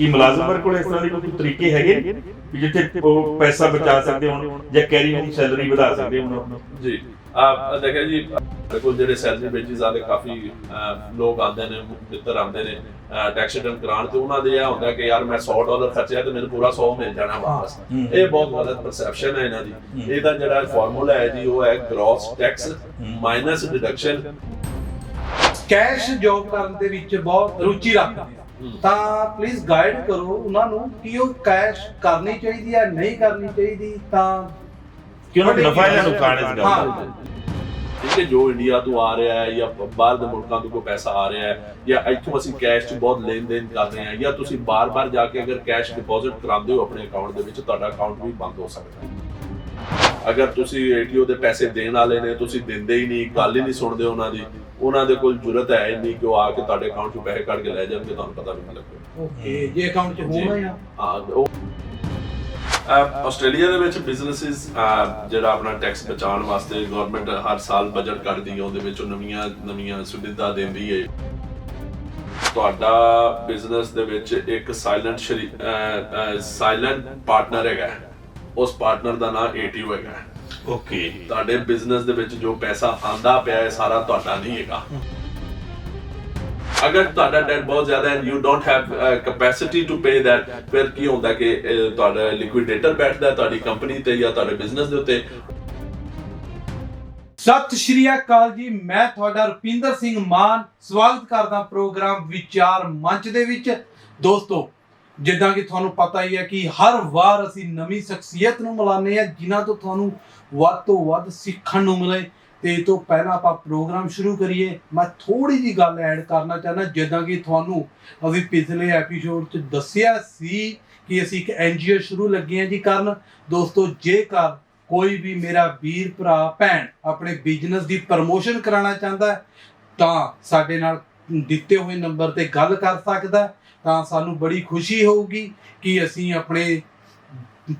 ਕੀ ਮੁਲਾਜ਼ਮ ਵਰਗ ਕੋਲ ਇਸ ਤਰ੍ਹਾਂ ਦੇ ਕੋਈ ਤਰੀਕੇ ਹੈਗੇ ਵੀ ਜਿੱਥੇ ਉਹ ਪੈਸਾ ਬਚਾ ਸਕਦੇ ਹੋਣ ਜਾਂ ਕੈਰੀ ਹੋਮ ਸੈਲਰੀ ਵਧਾ ਸਕਦੇ ਹੋਣ ਜੀ ਆ ਦੇਖਿਆ ਜੀ ਕੋਲ ਜਿਹੜੇ ਸੈਲਰੀ ਵੇਜਸ ਵਾਲੇ ਕਾਫੀ ਲੋਕ ਆਉਂਦੇ ਨੇ ਮਿੱਤਰ ਆਉਂਦੇ ਨੇ ਟੈਕਸ ਰਿਟਰਨ ਕਰਾਉਣ ਤੇ ਉਹਨਾਂ ਦੇ ਇਹ ਹੁੰਦਾ ਕਿ ਯਾਰ ਮੈਂ 100 ਡਾਲਰ ਖਰਚਿਆ ਤੇ ਮੈਨੂੰ ਪੂਰਾ 100 ਮਿਲ ਜਾਣਾ ਵਾਪਸ। ਇਹ ਬਹੁਤ ਗਲਤ ਪਰਸੈਪਸ਼ਨ ਹੈ ਇਹਨਾਂ ਦੀ। ਇਹਦਾ ਜਿਹੜਾ ਫਾਰਮੂਲਾ ਹੈ ਜੀ ਉਹ ਹੈ gross tax minus deduction cash job ਕਰਨ ਦੇ ਵਿੱਚ ਬਹੁਤ ਰੁਚੀ ਰੱਖਦੇ। ਤਾਂ ਪਲੀਜ਼ ਗਾਈਡ ਕਰੋ ਉਹਨਾਂ ਨੂੰ ਕਿ ਉਹ ਕੈਸ਼ ਕਰਨੀ ਚਾਹੀਦੀ ਹੈ ਨਹੀਂ ਕਰਨੀ ਚਾਹੀਦੀ ਤਾਂ ਕਿ ਉਹਨਾਂ ਨੂੰ ਨਫਾ ਜਾਂ ਨੁਕਸਾਨ ਇਸ ਗੱਲ ਦਾ ਹਾਂ। ਠੀਕ ਹੈ ਜੋ ਇੰਡੀਆ ਤੋਂ ਆ ਰਿਹਾ ਹੈ ਜਾਂ ਬਾਹਰ ਦੇ ਮੁਲਕਾਂ ਤੋਂ ਕੋਈ ਪੈਸਾ ਆ ਰਿਹਾ ਹੈ ਜਾਂ ਇੱਥੋਂ ਅਸੀਂ ਕੈਸ਼ 'ਚ ਬਹੁਤ ਲੈਣ ਦੇਣ ਕਰ ਰਹੇ ਹਾਂ ਜਾਂ ਤੁਸੀਂ ਬਾਰ-ਬਾਰ ਜਾ ਕੇ ਅਗਰ ਕੈਸ਼ ਡਿਪੋਜ਼ਿਟ ਕਰਾਉਂਦੇ ਹੋ ਆਪਣੇ ਅਕਾਊਂਟ ਦੇ ਵਿੱਚ ਤੁਹਾਡਾ ਅਕਾਊਂਟ ਵੀ ਬੰਦ ਹੋ ਸਕਦਾ ਹੈ ਅਗਰ ਤੁਸੀਂ ਏਟੀਓ ਦੇ ਪੈਸੇ ਦੇਣ ਵਾਲੇ ਨੇ ਤੁਸੀਂ ਦਿੰਦੇ ਹੀ ਨਹੀਂ ਗੱਲ ਹੀ ਨਹੀਂ ਸੁਣਦੇ ਉਹਨਾਂ ਦੀ ਉਹਨਾਂ ਦੇ ਕੋਲ ਜ਼ਰੂਰਤ ਹੈ ਨਹੀਂ ਕਿ ਉਹ ਆ ਕੇ ਤੁਹਾਡੇ ਅਕਾਊਂਟ 'ਚੋਂ ਪੈਸੇ ਕੱਢ ਕੇ ਲੈ ਜਾਣਗੇ ਤੁਹਾਨੂੰ ਪਤਾ ਵੀ ਨਹੀਂ ਲੱਗੇਗਾ ਓਕੇ ਜੇ ਅਕਾਊਂਟ 'ਚ ਹੋਣਾ ਆ ਹਾਂ ਉਹ ਆਸਟ੍ਰੇਲੀਆ ਦੇ ਵਿੱਚ ਬਿਜ਼ਨੈਸਿਸ ਜਿਹੜਾ ਆਪਣਾ ਟੈਕਸ ਬਚਾਉਣ ਵਾਸਤੇ ਗਵਰਨਮੈਂਟ ਹਰ ਸਾਲ ਬਜਟ ਕੱਢਦੀ ਹੈ ਉਹਦੇ ਵਿੱਚ ਉਹ ਨਵੀਆਂ ਨਵੀਆਂ ਸੁਵਿਧਾ ਦਿੰਦੀ ਹੈ ਤੁਹਾਡਾ ਬਿਜ਼ਨਸ ਦੇ ਵਿੱਚ ਇੱਕ ਸਾਇਲੈਂਟ ਸਾਇਲੈਂਟ ਪਾਰਟਨਰ ਹੈਗਾ। ਉਸ ਪਾਰਟਨਰ ਦਾ ਨਾਮ ਏਟੀਓ ਹੈਗਾ। ਓਕੇ। ਤੁਹਾਡੇ ਬਿਜ਼ਨਸ ਦੇ ਵਿੱਚ ਜੋ ਪੈਸਾ ਆਂਦਾ ਪਿਆ ਹੈ, ਸਾਰਾ ਤੁਹਾਡਾ ਨਹੀਂ ਹੈਗਾ। ਅਗਰ ਤੁਹਾਡਾ ਡੈਟ ਬਹੁਤ ਜ਼ਿਆਦਾ ਹੈ you don't have capacity to pay that ਫਿਰ ਕੀ ਹੁੰਦਾ ਕਿ ਤੁਹਾਡਾ ਲਿਕੁਇਡੇਟਰ ਬੈਠਦਾ ਤੁਹਾਡੀ ਕੰਪਨੀ ਤੇ ਜਾਂ ਤੁਹਾਡੇ ਬਿਜ਼ਨਸ ਦੇ ਉੱਤੇ। ਸਤਿ ਸ਼੍ਰੀ ਅਕਾਲ ਜੀ। ਮੈਂ ਤੁਹਾਡਾ ਰੁਪਿੰਦਰ ਸਿੰਘ ਮਾਨ। ਸਵਾਗਤ ਕਰਦਾ ਪ੍ਰੋਗਰਾਮ ਵਿਚਾਰ ਮੰਚ ਦੇ ਵਿੱਚ। ਦੋਸਤੋ ਜਿੱਦਾਂ ਕਿ ਤੁਹਾਨੂੰ ਪਤਾ ਹੀ ਹੈ ਕਿ ਹਰ ਵਾਰ ਅਸੀਂ ਨਵੀਂ ਸ਼ਖਸੀਅਤ ਨੂੰ ਮਿਲਾਉਂਦੇ ਆ ਜਿਨ੍ਹਾਂ ਤੋਂ ਤੁਹਾਨੂੰ ਵੱਧ ਤੋਂ ਵੱਧ ਸਿੱਖਣ ਨੂੰ ਮਿਲੇ। ਤੇ ਇਹ ਤੋਂ ਪਹਿਲਾਂ ਆਪਾਂ ਪ੍ਰੋਗਰਾਮ ਸ਼ੁਰੂ ਕਰੀਏ। ਮੈਂ ਥੋੜੀ ਜੀ ਗੱਲ ਐਡ ਕਰਨਾ ਚਾਹੁੰਦਾ, ਜਿੱਦਾਂ ਕਿ ਤੁਹਾਨੂੰ ਅਸੀਂ ਪਿਛਲੇ ਐਪੀਸੋਡ 'ਚ ਦੱਸਿਆ ਸੀ ਕਿ ਅਸੀਂ ਇੱਕ ਐਨਜੀਓ ਸ਼ੁਰੂ ਲੱਗੇ ਹਾਂ ਜੀ ਕਰਨ। ਦੋਸਤੋ, ਜੇਕਰ ਕੋਈ ਵੀ ਮੇਰਾ ਵੀਰ, ਭਰਾ, ਭੈਣ ਆਪਣੇ ਬਿਜ਼ਨਸ ਦੀ ਪ੍ਰਮੋਸ਼ਨ ਕਰਾਉਣਾ ਚਾਹੁੰਦਾ ਤਾਂ ਸਾਡੇ ਨਾਲ ਦਿੱਤੇ ਹੋਏ ਨੰਬਰ ਤੇ ਗੱਲ ਕਰ ਸਕਦਾ ਹੈ। ਤਾਂ ਸਾਨੂੰ ਬੜੀ ਖੁਸ਼ੀ ਹੋਊਗੀ ਕਿ ਅਸੀਂ ਆਪਣੇ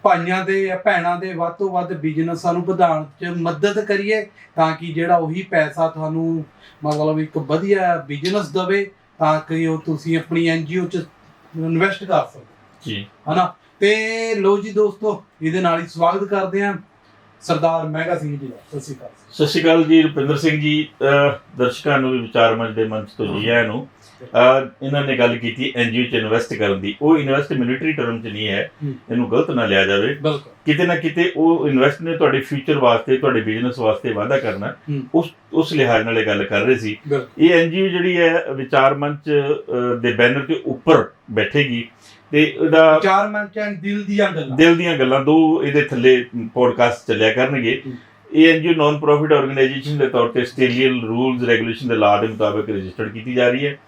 ਭਾਈਆਂ ਦੇ ਜਾਂ ਭੈਣਾਂ ਦੇ ਵੱਧ ਤੋਂ ਵੱਧ ਬਿਜ਼ਨਸਾਂ ਨੂੰ ਵਧਾਉਣ 'ਚ ਮਦਦ ਕਰੀਏ ਤਾਂ ਕਿ ਜਿਹੜਾ ਉਹੀ ਪੈਸਾ ਤੁਹਾਨੂੰ ਮਤਲਬ ਇੱਕ ਵਧੀਆ ਬਿਜ਼ਨਸ ਦਵੇ ਤਾਂ ਕਿ ਉਹ ਤੁਸੀਂ ਆਪਣੀ ਐਨਜੀਓ 'ਚ ਇਨਵੈਸਟ ਕਰ ਸਕੋ। ਜੀ। ਹਨਾ? ਤੇ ਲੋ ਜੀ ਦੋਸਤੋ ਇਹਦੇ ਨਾਲ ਹੀ ਸਵਾਗਤ ਕਰਦੇ ਹਾਂ ਸਰਦਾਰ ਮਹਿਗਾ ਸਿੰਘ ਜੀ ਦਾ। ਸਤਿ ਸ਼੍ਰੀ ਅਕਾਲ। ਸਤਿ ਸ਼੍ਰੀ ਅਕਾਲ ਜੀ ਰੁਪਿੰਦਰ ਸਿੰਘ ਜੀ। ਦਰਸ਼ਕਾਂ ਨੂੰ ਵੀ ਵਿਚਾਰ ਮੰਚ ਦੇ ਮੰਚ ਤੋਂ ਜੀ ਆਇਆਂ ਨੂੰ। ਇਹਨਾਂ ਨੇ ਗੱਲ ਕੀਤੀ ਐਨਜੀਓ ਚ ਇਨਵੈਸਟ ਕਰਨ ਦੀ। ਉਹ ਇਨਵੈਸਟ ਮਿਲਟਰੀ ਟਰਮ ਚ ਨਹੀਂ ਹੈ। ਇਹਨੂੰ ਗਲਤ ਨਾ ਲਿਆ ਜਾਵੇ। ਕਿਤੇ ਨਾ ਕਿਤੇ ਉਹ ਇਨਵੈਸਟ ਨੇ ਤੁਹਾਡੇ ਫਿਊਚਰ ਵਾਸਤੇ ਤੁਹਾਡੇ ਬਿਜ਼ਨਸ ਵਾਸਤੇ ਵਾਧਾ ਕਰਨਾ। ਉਸ ਉਸ ਲਿਹਾਜ਼ ਨਾਲ ਇਹ ਗੱਲ ਕਰ ਰਹੇ ਸੀ। ਇਹ ਐਨਜੀਓ ਜਿਹੜੀ ਹੈ ਵਿਚਾਰ ਮੰਚ ਦੇ ਬੈਨਰ ਦੇ ਉੱਪਰ ਬੈਠੇਗੀ। ਤੇ ਇਹਦਾ ਚਾਰ ਮੰਚ ਐਂਡ ਦਿਲ ਦੀਆਂ ਗੱਲਾਂ। ਦਿਲ ਦੀਆਂ ਗੱਲਾਂ ਦੋ ਇਹਦੇ ਥੱਲੇ ਪੋਡਕਾਸਟ ਚੱਲਿਆ ਕਰਨਗੇ। ਇਹ ਐਨਜੀਓ ਨਾਨ ਪ੍ਰੋਫਿਟ ਆਰਗੇਨਾਈਜੇਸ਼ਨ ਦੇ ਤੌਰ ਤੇ ਆਸਟ੍ਰੇਲੀਅਨ ਰੂਲਸ ਰੈਗੂਲੇਸ਼ਨ ਦੇ ਲਾਅ ਦੇ ਮੁਤਾਬਕ ਰਜਿਸਟਰਡ ਕੀਤੀ ਜਾ ਰਹੀ ਹੈ।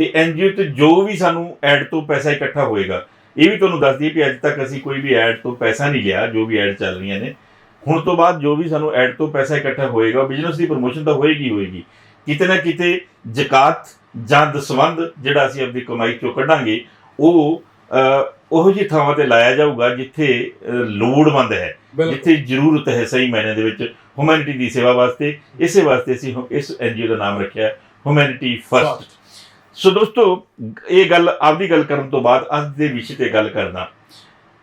ਤੇ ਐਨਜੀਓ ਤੇ ਜੋ ਵੀ ਸਾਨੂੰ ਐਡ ਤੋਂ ਪੈਸਾ ਇਕੱਠਾ ਹੋਏਗਾ ਇਹ ਵੀ ਤੁਹਾਨੂੰ ਦੱਸ ਦਈਏ ਕਿ ਅੱਜ ਤੱਕ ਅਸੀਂ ਕੋਈ ਵੀ ਐਡ ਤੋਂ ਪੈਸਾ ਨਹੀਂ ਲਿਆ ਜੋ ਵੀ ਐਡ ਚੱਲ ਰਹੀਆਂ ਨੇ। ਹੁਣ ਤੋਂ ਬਾਅਦ ਜੋ ਵੀ ਸਾਨੂੰ ਐਡ ਤੋਂ ਪੈਸਾ ਇਕੱਠਾ ਹੋਏਗਾ ਬਿਜ਼ਨਸ ਦੀ ਪ੍ਰਮੋਸ਼ਨ ਤਾਂ ਹੋਏਗੀ ਹੋਏਗੀ। ਕਿਤੇ ਨਾ ਕਿਤੇ ਜ਼ਕਾਤ ਜਾਂ ਦਸਵੰਦ ਜਿਹੜਾ ਅਸੀਂ ਆਪਣੀ ਕਮਾਈ ਚੋਂ ਕੱਢਾਂਗੇ ਉਹ ਉਹੋ ਜਿਹੀ ਥਾਵਾਂ ਤੇ ਲਾਇਆ ਜਾਊਗਾ ਜਿੱਥੇ ਲੋੜਵੰਦ ਹੈ ਜਿੱਥੇ ਜ਼ਰੂਰਤ ਹੈ ਸਹੀ ਮਾਇਨੇ ਦੇ ਵਿੱਚ ਹਿਊਮੈਨਿਟੀ ਦੀ ਸੇਵਾ ਵਾਸਤੇ। ਇਸੇ ਵਾਸਤੇ ਅਸੀਂ ਇਸ ਐਨਜੀਓ ਦਾ ਨਾਮ ਰੱਖਿਆ ਹਿਊਮੈਨਿਟੀ ਫਰਸਟ ਸੋ ਦੋਸਤੋ ਇਹ ਗੱਲ ਆਪਦੀ ਗੱਲ ਕਰਨ ਤੋਂ ਬਾਅਦ ਅੱਜ ਦੇ ਵਿਸ਼ੇ ਤੇ ਗੱਲ ਕਰਨਾ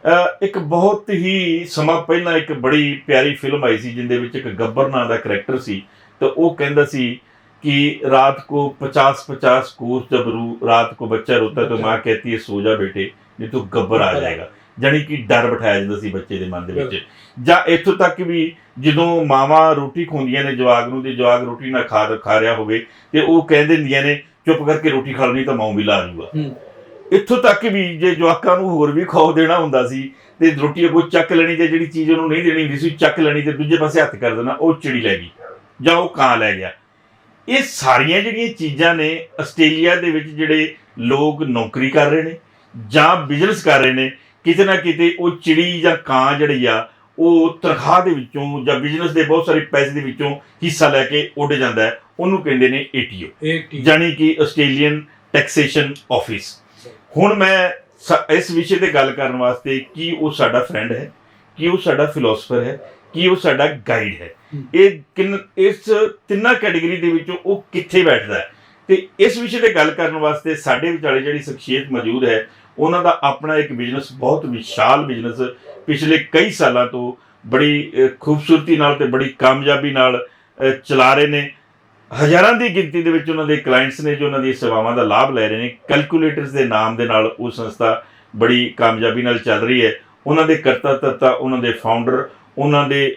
ਅਹ ਇੱਕ ਬਹੁਤ ਹੀ ਸਮਾਂ ਪਹਿਲਾਂ ਇੱਕ ਬੜੀ ਪਿਆਰੀ ਫਿਲਮ ਆਈ ਸੀ ਜਿੰਦੇ ਵਿੱਚ ਇੱਕ ਗੱਬਰ ਨਾਂ ਦਾ ਕਰੈਕਟਰ ਸੀ ਤਾਂ ਉਹ ਕਹਿੰਦਾ ਸੀ कि रात को पचास पचास कोस जब रू रात को बच्चा रोता है तो माँ कहती है सो जा बेटे नहीं तो गब्बर आ जाएगा ਜਾਣੀ ਕਿ ਡਰ ਬਿਠਾਇਆ ਜਾਂਦਾ ਸੀ ਬੱਚੇ ਦੇ ਮਨ ਦੇ ਵਿੱਚ ਜਾਂ ਇੱਥੋਂ ਤੱਕ ਵੀ ਜਦੋਂ ਮਾਵਾਂ ਰੋਟੀ ਖਵਾਉਂਦੀਆਂ ਨੇ ਜਵਾਗ ਨੂੰ ਤੇ ਜਵਾਗ ਰੋਟੀ ਨਾ ਖਾ ਖਾ ਰਿਹਾ ਹੋਵੇ ਤੇ ਉਹ ਕਹਿੰਦੇ ਹੁੰਦੀਆਂ ਨੇ ਚੁੱਪ ਕਰਕੇ ਰੋਟੀ ਖਾ ਲੈਣੀ ਤਾਂ ਮਾਂ ਵੀ ਲਾ ਜੂਗਾ। ਇੱਥੋਂ ਤੱਕ ਵੀ ਜੇ ਜਵਾਕਾਂ ਨੂੰ ਹੋਰ ਵੀ ਖਾਓ ਦੇਣਾ ਹੁੰਦਾ ਸੀ ਤੇ ਰੋਟੀ ਅੱਗੋਂ ਚੱਕ ਲੈਣੀ ਤੇ ਜਿਹੜੀ ਚੀਜ਼ ਉਹਨੂੰ ਨਹੀਂ ਦੇਣੀ ਹੁੰਦੀ ਸੀ ਚੱਕ ਲੈਣੀ ਤੇ ਦੂਜੇ ਪਾਸੇ ਹੱਥ ਕਰ ਦੇਣਾ ਉਹ ਚਿੜੀ ਲੈ ਗਈ। ਜਾਂ ਉਹ ਕਾਂ ਲੈ ਗਿਆ। ਇਹ ਸਾਰੀਆਂ ਜਿਹੜੀਆਂ ਚੀਜ਼ਾਂ ਨੇ ਆਸਟ੍ਰੇਲੀਆ ਦੇ ਵਿੱਚ ਜਿਹੜੇ ਲੋਕ ਨੌਕਰੀ ਕਰ ਰਹੇ ਨੇ ਜਾਂ ਬਿਜ਼ਨਸ ਕਰ ਰਹੇ ਨੇ ਕਿਤੇ ਨਾ ਕਿਤੇ ਉਹ ਚਿੜੀ ਜਾਂ ਕਾਂ ਜਿਹੜੀ ਆ ਉਹ ਤਨਖਾਹ ਦੇ ਵਿੱਚੋਂ ਜਾਂ ਬਿਜ਼ਨਸ ਦੇ ਬਹੁਤ ਸਾਰੇ ਪੈਸੇ ਦੇ ਵਿੱਚੋਂ ਹਿੱਸਾ ਲੈ ਕੇ ਉੱਡ ਜਾਂਦਾ ਹੈ। ਉਹਨੂੰ ਕਹਿੰਦੇ ਨੇ ਏਟੀਓ ਜਾਣੀ ਕਿ ਆਸਟ੍ਰੇਲੀਅਨ ਟੈਕਸੇਸ਼ਨ ਆਫਿਸ ਹੁਣ ਮੈਂ ਇਸ ਵਿਸ਼ੇ ਤੇ ਗੱਲ ਕਰਨ ਵਾਸਤੇ ਕੀ ਉਹ ਸਾਡਾ ਫਰੈਂਡ ਹੈ ਕੀ ਉਹ ਸਾਡਾ ਫਿਲਾਸਫਰ ਹੈ ਕੀ ਉਹ ਸਾਡਾ ਗਾਈਡ ਹੈ। ਇਹ ਕਿੰਨ ਇਸ ਤਿੰਨਾਂ ਕੈਟਾਗਰੀ ਦੇ ਵਿੱਚੋਂ ਉਹ ਕਿੱਥੇ ਬੈਠਦਾ ਹੈ? ਤੇ ਇਸ ਵਿਸ਼ੇ ਤੇ ਗੱਲ ਕਰਨ ਵਾਸਤੇ ਸਾਡੇ ਵਿਚਾਲੇ ਜਿਹੜੀ ਸ਼ਖਸੀਅਤ ਮੌਜੂਦ ਹੈ ਉਹਨਾਂ ਦਾ ਆਪਣਾ ਇੱਕ ਬਿਜ਼ਨਸ ਬਹੁਤ ਵਿਸ਼ਾਲ ਬਿਜ਼ਨਸ ਪਿਛਲੇ ਕਈ ਸਾਲਾਂ ਤੋਂ ਬੜੀ ਖੂਬਸੂਰਤੀ ਨਾਲ ਤੇ ਬੜੀ ਕਾਮਯਾਬੀ ਨਾਲ ਚਲਾ ਰਹੇ ਨੇ। ਹਜ਼ਾਰਾਂ ਦੀ ਗਿਣਤੀ ਦੇ ਵਿੱਚ ਉਹਨਾਂ ਦੇ ਕਲਾਇੰਟਸ ਨੇ ਜੋ ਉਹਨਾਂ ਦੀ ਸੇਵਾਵਾਂ ਦਾ ਲਾਭ ਲੈ ਰਹੇ ਨੇ। ਕੈਲਕੂਲੇਟਰਸ ਦੇ ਨਾਮ ਦੇ ਨਾਲ ਉਹ ਸੰਸਥਾ ਬੜੀ ਕਾਮਯਾਬੀ ਨਾਲ ਚੱਲ ਰਹੀ ਹੈ। ਉਹਨਾਂ ਦੇ ਕਰਤਾ ਧਰਤਾ, ਉਹਨਾਂ ਦੇ ਫਾਊਂਡਰ ਉਹਨਾਂ ਦੇ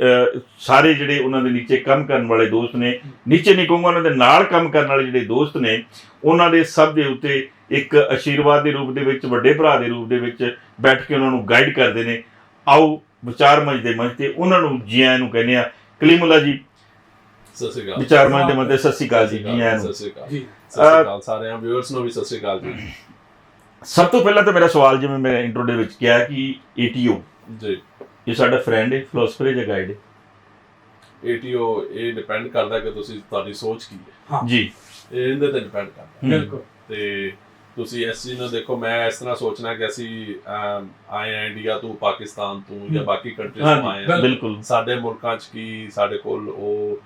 ਸਾਰੇ ਜਿਹੜੇ ਉਹਨਾਂ ਦੇ ਨੀਚੇ ਕੰਮ ਕਰਨ ਵਾਲੇ ਦੋਸਤ ਨੇ, ਨੀਚੇ ਨਹੀਂ ਕਹੂੰਗਾ ਉਹਨਾਂ ਦੇ ਨਾਲ ਕੰਮ ਕਰਨ ਵਾਲੇ ਜਿਹੜੇ ਦੋਸਤ ਨੇ, ਉਹਨਾਂ ਦੇ ਸਭ ਦੇ ਉੱਤੇ ਇੱਕ ਅਸ਼ੀਰਵਾਦ ਦੇ ਰੂਪ ਦੇ ਵਿੱਚ ਵੱਡੇ ਭਰਾ ਦੇ ਰੂਪ ਦੇ ਵਿੱਚ ਬੈਠ ਕੇ ਉਹਨਾਂ ਨੂੰ ਗਾਈਡ ਕਰਦੇ ਨੇ। ਆਓ ਵਿਚਾਰ ਮੰਚ ਦੇ ਮੰਚ ਤੇ ਉਹਨਾਂ ਨੂੰ ਜੀ ਆਇਆਂ ਨੂੰ ਕਹਿੰਦੇ ਆ। ਕਲੀਮੁੱਲਾ ਜੀ ਸਤਿ ਸ਼੍ਰੀ ਅਕਾਲ। ਵਿਚਾਰ ਮੰਚ ਦੇ ਮੰਚ ਤੇ ਸਤਿ ਸ਼੍ਰੀ ਅਕਾਲ ਜੀ ਜੀ ਆਇਆਂ ਨੂੰ। ਸਤਿ ਸ਼੍ਰੀ ਅਕਾਲ। ਜੀ। ਸਤਿ ਸ਼੍ਰੀ ਅਕਾਲ ਸਾਰਿਆਂ ਵਿਊਅਰਸ ਨੂੰ ਵੀ ਸਤਿ ਸ਼੍ਰੀ ਅਕਾਲ ਜੀ। ਸਭ ਤੋਂ ਪਹਿਲਾਂ ਤਾਂ ਮੇਰਾ ਸਵਾਲ ਜਿਵੇਂ ਮੈਂ ਇੰਟਰੋ ਦੇ ਵਿੱਚ ਕਿਹਾ ਕਿ ਏਟੀਓ ਜੀ। ਇਹ ਸਾਡਾ ਫਰੈਂਡ ਹੈ ਫਿਲਾਸਫਰ ਹੈ ਜਾਂ ਗਾਈਡ ਹੈ? ਏਟੀਓ ਇਹ ਡਿਪੈਂਡ ਕਰਦਾ ਕਿ ਤੁਸੀਂ ਤੁਹਾਡੀ ਸੋਚ ਕੀ ਹੈ। ਜੀ। ਇਹ ਇਹਦੇ ਤੇ ਡਿਪੈਂਡ ਕਰਦਾ। ਬਿਲਕੁਲ। ਤੇ ਤੁਸੀਂ ਇਸ ਚੀਜ਼ ਨੂੰ ਦੇਖੋ ਮੈਂ ਇਸ ਤਰ੍ਹਾਂ ਸੋਚਣਾ ਕਿ ਅਸੀਂ ਆਏ ਆ ਇੰਡੀਆ ਤੋਂ ਪਾਕਿਸਤਾਨ ਤੋਂ ਜਾਂ। ਬਾਕੀ ਕੰਟਰੀਜ਼ ਤੋਂ ਆਏ ਆ। ਬਿਲਕੁਲ। ਸਾਡੇ ਮੁਲਕਾਂ 'ਚ ਕੀ ਸਾਡੇ ਕੋਲ ਉਹ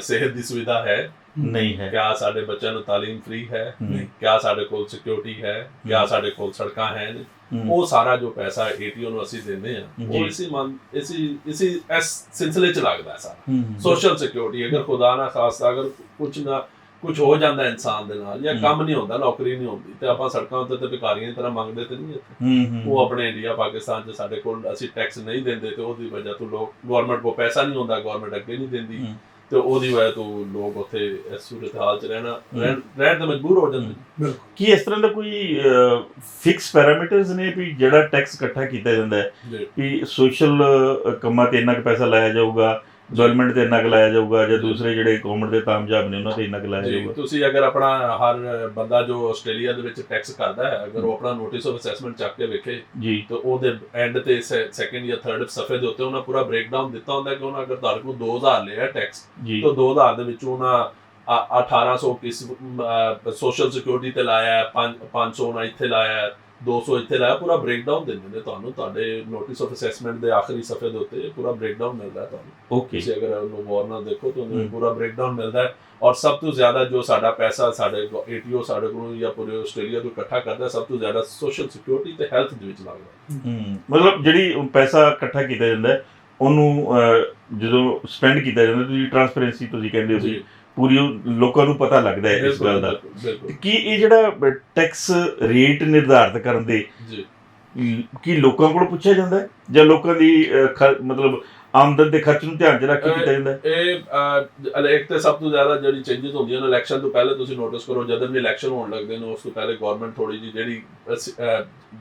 ਸਿਹਤ ਦੀ ਸੁਵਿਧਾ ਹੈ? ਨਹੀਂ ਹੈ। ਕਿਆ ਸਾਡੇ ਬੱਚਿਆਂ ਨੂੰ ਤਾਲੀਮ ਫ੍ਰੀ ਹੈ? ਕਿਆ ਸਾਡੇ ਕੋਲ ਸਿਕਿਉਰਿਟੀ ਹੈ? ਕਿਆ ਸਾਡੇ ਕੋਲ ਸੜਕਾਂ ਹਨ ਉਹ ਸਾਰਾ ਜੋ ਪੈਸਾ ਏਟੀਓ ਨੂੰ ਅਸੀਂ ਦਿੰਦੇ ਆ। ਉਹ ਇਸੇ ਮਨ ਇਸੇ ਇਸੇ ਇਸ ਸਿਲਸਿਲੇ 'ਚ ਲੱਗਦਾ ਹੈ ਸਾਰਾ। ਸੋਸ਼ਲ ਸਿਕਿਉਰਿਟੀ ਅਗਰ ਖੁਦਾ ਨਾ ਖਾਸਤਾ ਅਗਰ ਕੁਝ ਨਾ ਕੁਝ ਹੋ ਜਾਂਦਾ ਇਨਸਾਨ ਦੇ ਨਾਲ ਜਾਂ। ਕੰਮ ਨਹੀਂ ਹੁੰਦਾ ਨੌਕਰੀ ਨਹੀਂ ਹੁੰਦੀ ਤੇ ਆਪਾਂ ਸੜਕਾਂ ਉੱਤੇ ਤੇ ਭਿਖਾਰੀਆਂ ਦੀ ਤਰ੍ਹਾਂ ਮੰਗਦੇ ਤੇ ਨਹੀਂ ਇੱਥੇ। ਉਹ ਆਪਣੇ ਇੰਡੀਆ ਪਾਕਿਸਤਾਨ 'ਚ ਸਾਡੇ ਕੋਲ ਅਸੀਂ ਟੈਕਸ ਨਹੀਂ ਦਿੰਦੇ ਤੇ ਉਹਦੀ ਵਜ੍ਹਾ ਤੋਂ ਲੋਕ ਗਵਰਨਮੈਂਟ ਕੋਲ ਪੈਸਾ ਨਹੀਂ ਹੁੰਦਾ ਗਵਰਨਮੈਂਟ ਅੱਗੇ ਨਹੀਂ ਦਿੰਦੀ। ਤੇ ਉਹਦੀ ਵਜ੍ਹਾ ਤੋਂ ਲੋਕ ਉੱਥੇ ਇਸ ਸੂਰਤ ਹਾਲ 'ਚ ਰਹਿਣਾ ਰਹਿਣ ਤੇ ਮਜਬੂਰ ਹੋ ਜਾਂਦੇ ਕੀ ਇਸ ਤਰ੍ਹਾਂ ਦਾ ਕੋਈ ਫਿਕਸ ਪੈਰਾਮੀਟਰਸ ਨੇ ਵੀ ਜਿਹੜਾ ਟੈਕਸ ਇਕੱਠਾ ਕੀਤਾ ਜਾਂਦਾ ਹੈ? ਵੀ ਸੋਸ਼ਲ ਕੰਮਾਂ ਤੇ ਇੰਨਾ ਕੁ ਪੈਸਾ ਲਾਇਆ ਜਾਊਗਾ ਗਵਰਨਮੈਂਟ ਤੇ ਇੰਨਾ ਲਾਇਆ ਜਾਊਗਾ ਜਾਂ ਦੂਸਰੇ ਜਿਹੜੇ ਗਵਰਨਮੈਂਟ ਦੇ ਕਾਮਯਾਬ ਨੇ ਉਹਨਾਂ ਤੇ ਇੰਨਾ ਲਾਇਆ ਜੀ ਜਾਊਗਾ? ਤੁਸੀਂ ਅਗਰ ਆਪਣਾ ਹਰ ਬੰਦਾ ਜੋ ਆਸਟ੍ਰੇਲੀਆ ਦੇ ਵਿੱਚ ਟੈਕਸ ਕਰਦਾ ਹੈ ਅਗਰ ਉਹ ਆਪਣਾ ਨੋਟਿਸ ਆਫ ਅਸੈਸਮੈਂਟ ਚੱਕ ਕੇ ਵੇਖੇ ਜੀ। ਤੇ ਉਹਦੇ ਐਂਡ ਤੇ ਸੈਕੰਡ ਜਾਂ ਥਰਡ ਸਫੇ ਦੇ ਉੱਤੇ ਉਹਨਾਂ ਪੂਰਾ ਬ੍ਰੇਕਡਾਊਨ ਦਿੱਤਾ ਹੁੰਦਾ ਕਿ ਉਹਨਾਂ ਅਗਰ ਤੁਹਾਡੇ ਕੋਲ 2000 ਲਿਆ ਟੈਕਸ ਤਾਂ 2000 ਦੇ ਵਿੱਚੋਂ ਉਹਨਾਂ ਆ- 1800 ਕਿਸ ਸੋਸ਼ਲ ਸਿਕਿਉਰਿਟੀ ਤੇ ਲਾਇਆ ਹੈ, ਪੰਜ- 500 ਨਾ ਇੱਥੇ ਲਾਇਆ 200 ਇੱਥੇ ਲਾਇਆ ਪੂਰਾ ਬ੍ਰੇਕਡਾਊਨ ਦਿੰਦੇ ਨੇ ਤੁਹਾਨੂੰ। ਤੁਹਾਡੇ ਨੋਟਿਸ ਆਫ ਅਸੈਸਮੈਂਟ ਦੇ ਆਖਰੀ ਸਫੇ ਦੇ ਉੱਤੇ ਪੂਰਾ ਬ੍ਰੇਕਡਾਊਨ ਮਿਲਦਾ ਹੈ ਤੁਹਾਨੂੰ। ਓਕੇ ਤੁਸੀਂ ਅਗਰ ਉਹਨੂੰ ਗੌਰ ਨਾਲ ਦੇਖੋ ਤਾਂ ਉਹਨੂੰ। ਪੂਰਾ ਬ੍ਰੇਕਡਾਊਨ ਮਿਲਦਾ ਹੈ। ਔਰ ਸਭ ਤੋਂ ਜ਼ਿਆਦਾ ਜੋ ਸਾਡਾ ਪੈਸਾ ਸਾਡੇ ਏਟੀਓ ਸਾਡੇ ਕੋਲੋਂ ਜਾਂ ਪੂਰੇ ਆਸਟ੍ਰੇਲੀਆ ਤੋਂ ਇਕੱਠਾ ਕਰਦਾ ਸਭ ਤੋਂ ਜ਼ਿਆਦਾ ਸੋਸ਼ਲ ਸਿਕਿਉਰਿਟੀ ਤੇ ਹੈਲਥ ਦੇ ਵਿੱਚ ਲੱਗਦਾ ਮਤਲਬ ਜਿਹੜੀ ਪੈਸਾ ਇਕੱਠਾ ਕੀਤਾ ਜਾਂਦਾ ਉਹਨੂੰ ਜਦੋਂ ਸਪੈਂਡ ਕੀਤਾ ਜਾਂਦਾ ਤੁਸੀਂ ਟ੍ਰਾਂਸਪੇਰੈਂਸੀ ਤੁਸੀਂ ਕਹਿੰਦੇ ਹੋ ਪੂਰੀ ਲੋਕਾਂ ਨੂੰ ਪਤਾ ਲੱਗਦਾ ਹੈ ਇਸ ਗੱਲ ਦਾ। ਕੀ ਇਹ ਜਿਹੜਾ ਟੈਕਸ ਰੇਟ ਨਿਰਧਾਰਿਤ ਕਰਨ ਦੇ ਜੀ। ਕੀ ਲੋਕਾਂ ਕੋਲ ਪੁੱਛਿਆ ਜਾਂਦਾ ਹੈ? ਜਾਂ ਲੋਕਾਂ ਦੀ ਮਤਲਬ ਆਮਦਨ ਦੇ ਖਰਚ ਨੂੰ ਧਿਆਨ 'ਚ ਰੱਖ ਕੇ ਕੀਤਾ ਜਾਂਦਾ ਇਹ ਇੱਕ ਤੇ ਸਭ ਤੋਂ ਜ਼ਿਆਦਾ ਜਿਹੜੀ ਚੇਂਜਸ ਹੁੰਦੀਆਂ ਨੇ ਇਲੈਕਸ਼ਨ ਤੋਂ ਪਹਿਲੇ ਤੁਸੀਂ ਨੋਟਿਸ ਕਰੋ ਜਦੋਂ ਵੀ ਇਲੈਕਸ਼ਨ ਹੋਣ ਲੱਗਦੇ ਨੇ ਉਸ ਤੋਂ ਪਹਿਲੇ ਗਵਰਨਮੈਂਟ ਥੋੜੀ ਜਿਹੀ ਜਿਹੜੀ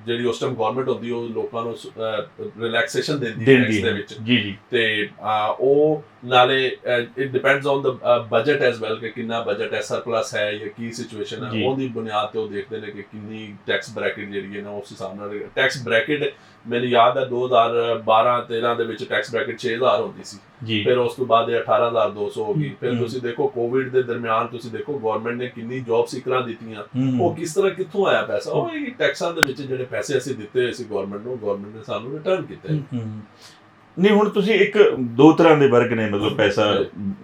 ਜਿਹੜੀ ਉਸ ਟਾਈਮ ਗਵਰਨਮੈਂਟ ਹੁੰਦੀ ਉਹ ਲੋਕਾਂ ਨੂੰ ਰਿਲੈਕਸੇਸ਼ਨ ਦਿੰਦੀ ਹੈ ਟੈਕਸ ਦੇ ਵਿੱਚ। ਜੀ ਜੀ। ਤੇ ਉਹ ਨਾਲੇ it depends on the budget as well ਕਿ ਕਿੰਨਾ ਬਜਟ ਹੈ ਸਰਪਲਸ ਹੈ ਜਾਂ ਕੀ ਸਿਚੁਏਸ਼ਨ ਜੀ। ਹੈ ਉਹਦੀ ਬੁਨਿਆਦ ਤੇ ਉਹ ਦੇਖਦੇ ਨੇ ਕਿ ਕਿੰਨੀ ਟੈਕਸ ਬ੍ਰੈਕਟ ਜਿਹੜੀ ਹੈ ਨਾ ਉਸ ਹਿਸਾਬ ਨਾਲ ਟੈਕਸ ਬ੍ਰੈਕਟ ਮੈਨੂੰ ਯਾਦ ਹੈ 2012 13 ਦੇ ਵਿੱਚ ਟੈਕਸ ਬ੍ਰੈਕਟ 6000 ਹੁੰਦੀ ਸੀ। ਫਿਰ ਉਸ ਤੋਂ ਬਾਅਦ ਇਹ 18200 ਹੋ ਗਈ। ਫਿਰ। ਤੁਸੀਂ ਦੇਖੋ ਕੋਵਿਡ ਦੇ ਦਰਮਿਆਨ ਤੁਸੀਂ ਦੇਖੋ ਗਵਰਨਮੈਂਟ ਨੇ ਕਿੰਨੀ ਜੌਬ ਸੀਕਰਾਂ ਦਿੱਤੀਆਂ। ਉਹ ਕਿਸ ਤਰ੍ਹਾਂ ਕਿੱਥੋਂ ਆਇਆ ਪੈਸਾ? ਉਹ ਇਹ ਟੈਕਸਾਂ ਦੇ ਵਿੱਚ ਜਿਹੜੇ ਪੈਸੇ ਅਸੀਂ ਦਿੱਤੇ ਹੋਏ ਸੀ ਗਵਰਨਮੈਂਟ ਨੂੰ ਗਵਰਨਮੈਂਟ ਨੇ ਸਾਨੂੰ ਰਿਟਰਨ ਕੀਤੇ। ਨਹੀਂ ਹੁਣ ਤੁਸੀਂ ਇੱਕ ਦੋ ਤਰ੍ਹਾਂ ਦੇ ਵਰਗ ਨੇ ਮਤਲਬ ਪੈਸਾ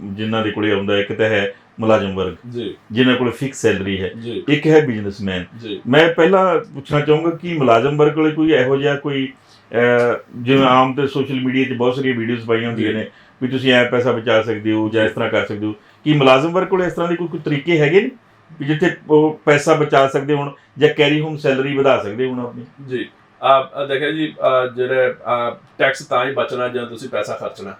ਜਿਨ੍ਹਾਂ ਦੇ ਕੋਲੇ ਆਉਂਦਾ। ਇੱਕ ਤਾਂ ਹੈ ਮੁਲਾਜ਼ਮ ਵਰਗ ਜੀ। ਜਿਨ੍ਹਾਂ ਕੋਲੇ ਫਿਕਸ ਸੈਲਰੀ ਹੈ। ਜੀ। ਇੱਕ ਹੈ ਬਿਜ਼ਨਸਮੈਨ ਜੀ। ਮੈਂ ਪਹਿਲਾਂ ਪੁੱਛਣਾ ਚਾਹੂੰਗਾ ਕਿ ਮੁਲਾਜ਼ਮ ਵਰਗ ਕੋਲੇ ਕੋਈ ਇਹੋ ਜਿਹਾ ਕੋਈ ਜਿਵੇਂ ਆਮ ਤੇ ਸੋਸ਼ਲ ਮੀਡੀਆ 'ਚ ਬਹੁਤ ਸਾਰੀਆਂ ਵੀਡੀਓਜ਼ ਪਾਈਆਂ ਹੁੰਦੀਆਂ ਜੀ। ਨੇ ਵੀ ਤੁਸੀਂ ਐ ਪੈਸਾ ਬਚਾ ਸਕਦੇ ਹੋ ਜਾਂ ਇਸ ਤਰ੍ਹਾਂ ਕਰ ਸਕਦੇ ਹੋ। ਕੀ ਮੁਲਾਜ਼ਮ ਵਰਗ ਕੋਲੇ ਇਸ ਤਰ੍ਹਾਂ ਦੇ ਕੋਈ ਕੋਈ ਤਰੀਕੇ ਹੈਗੇ ਨੇ? ਵੀ ਜਿੱਥੇ ਉਹ ਪੈਸਾ ਬਚਾ ਸਕਦੇ ਹੋਣ ਜਾਂ ਕੈਰੀ ਹੋਮ ਸੈਲਰੀ ਵਧਾ ਸਕਦੇ ਹੋਣ ਆਪਣੀ? ਜੀ। ਆ ਦੇਖਿਆ ਜੀ ਜਿਹੜੇ ਟੈਕਸ ਤਾਂ ਹੀ ਬਚਣਾ ਜਦੋਂ ਤੁਸੀਂ ਪੈਸਾ ਖਰਚਣਾ।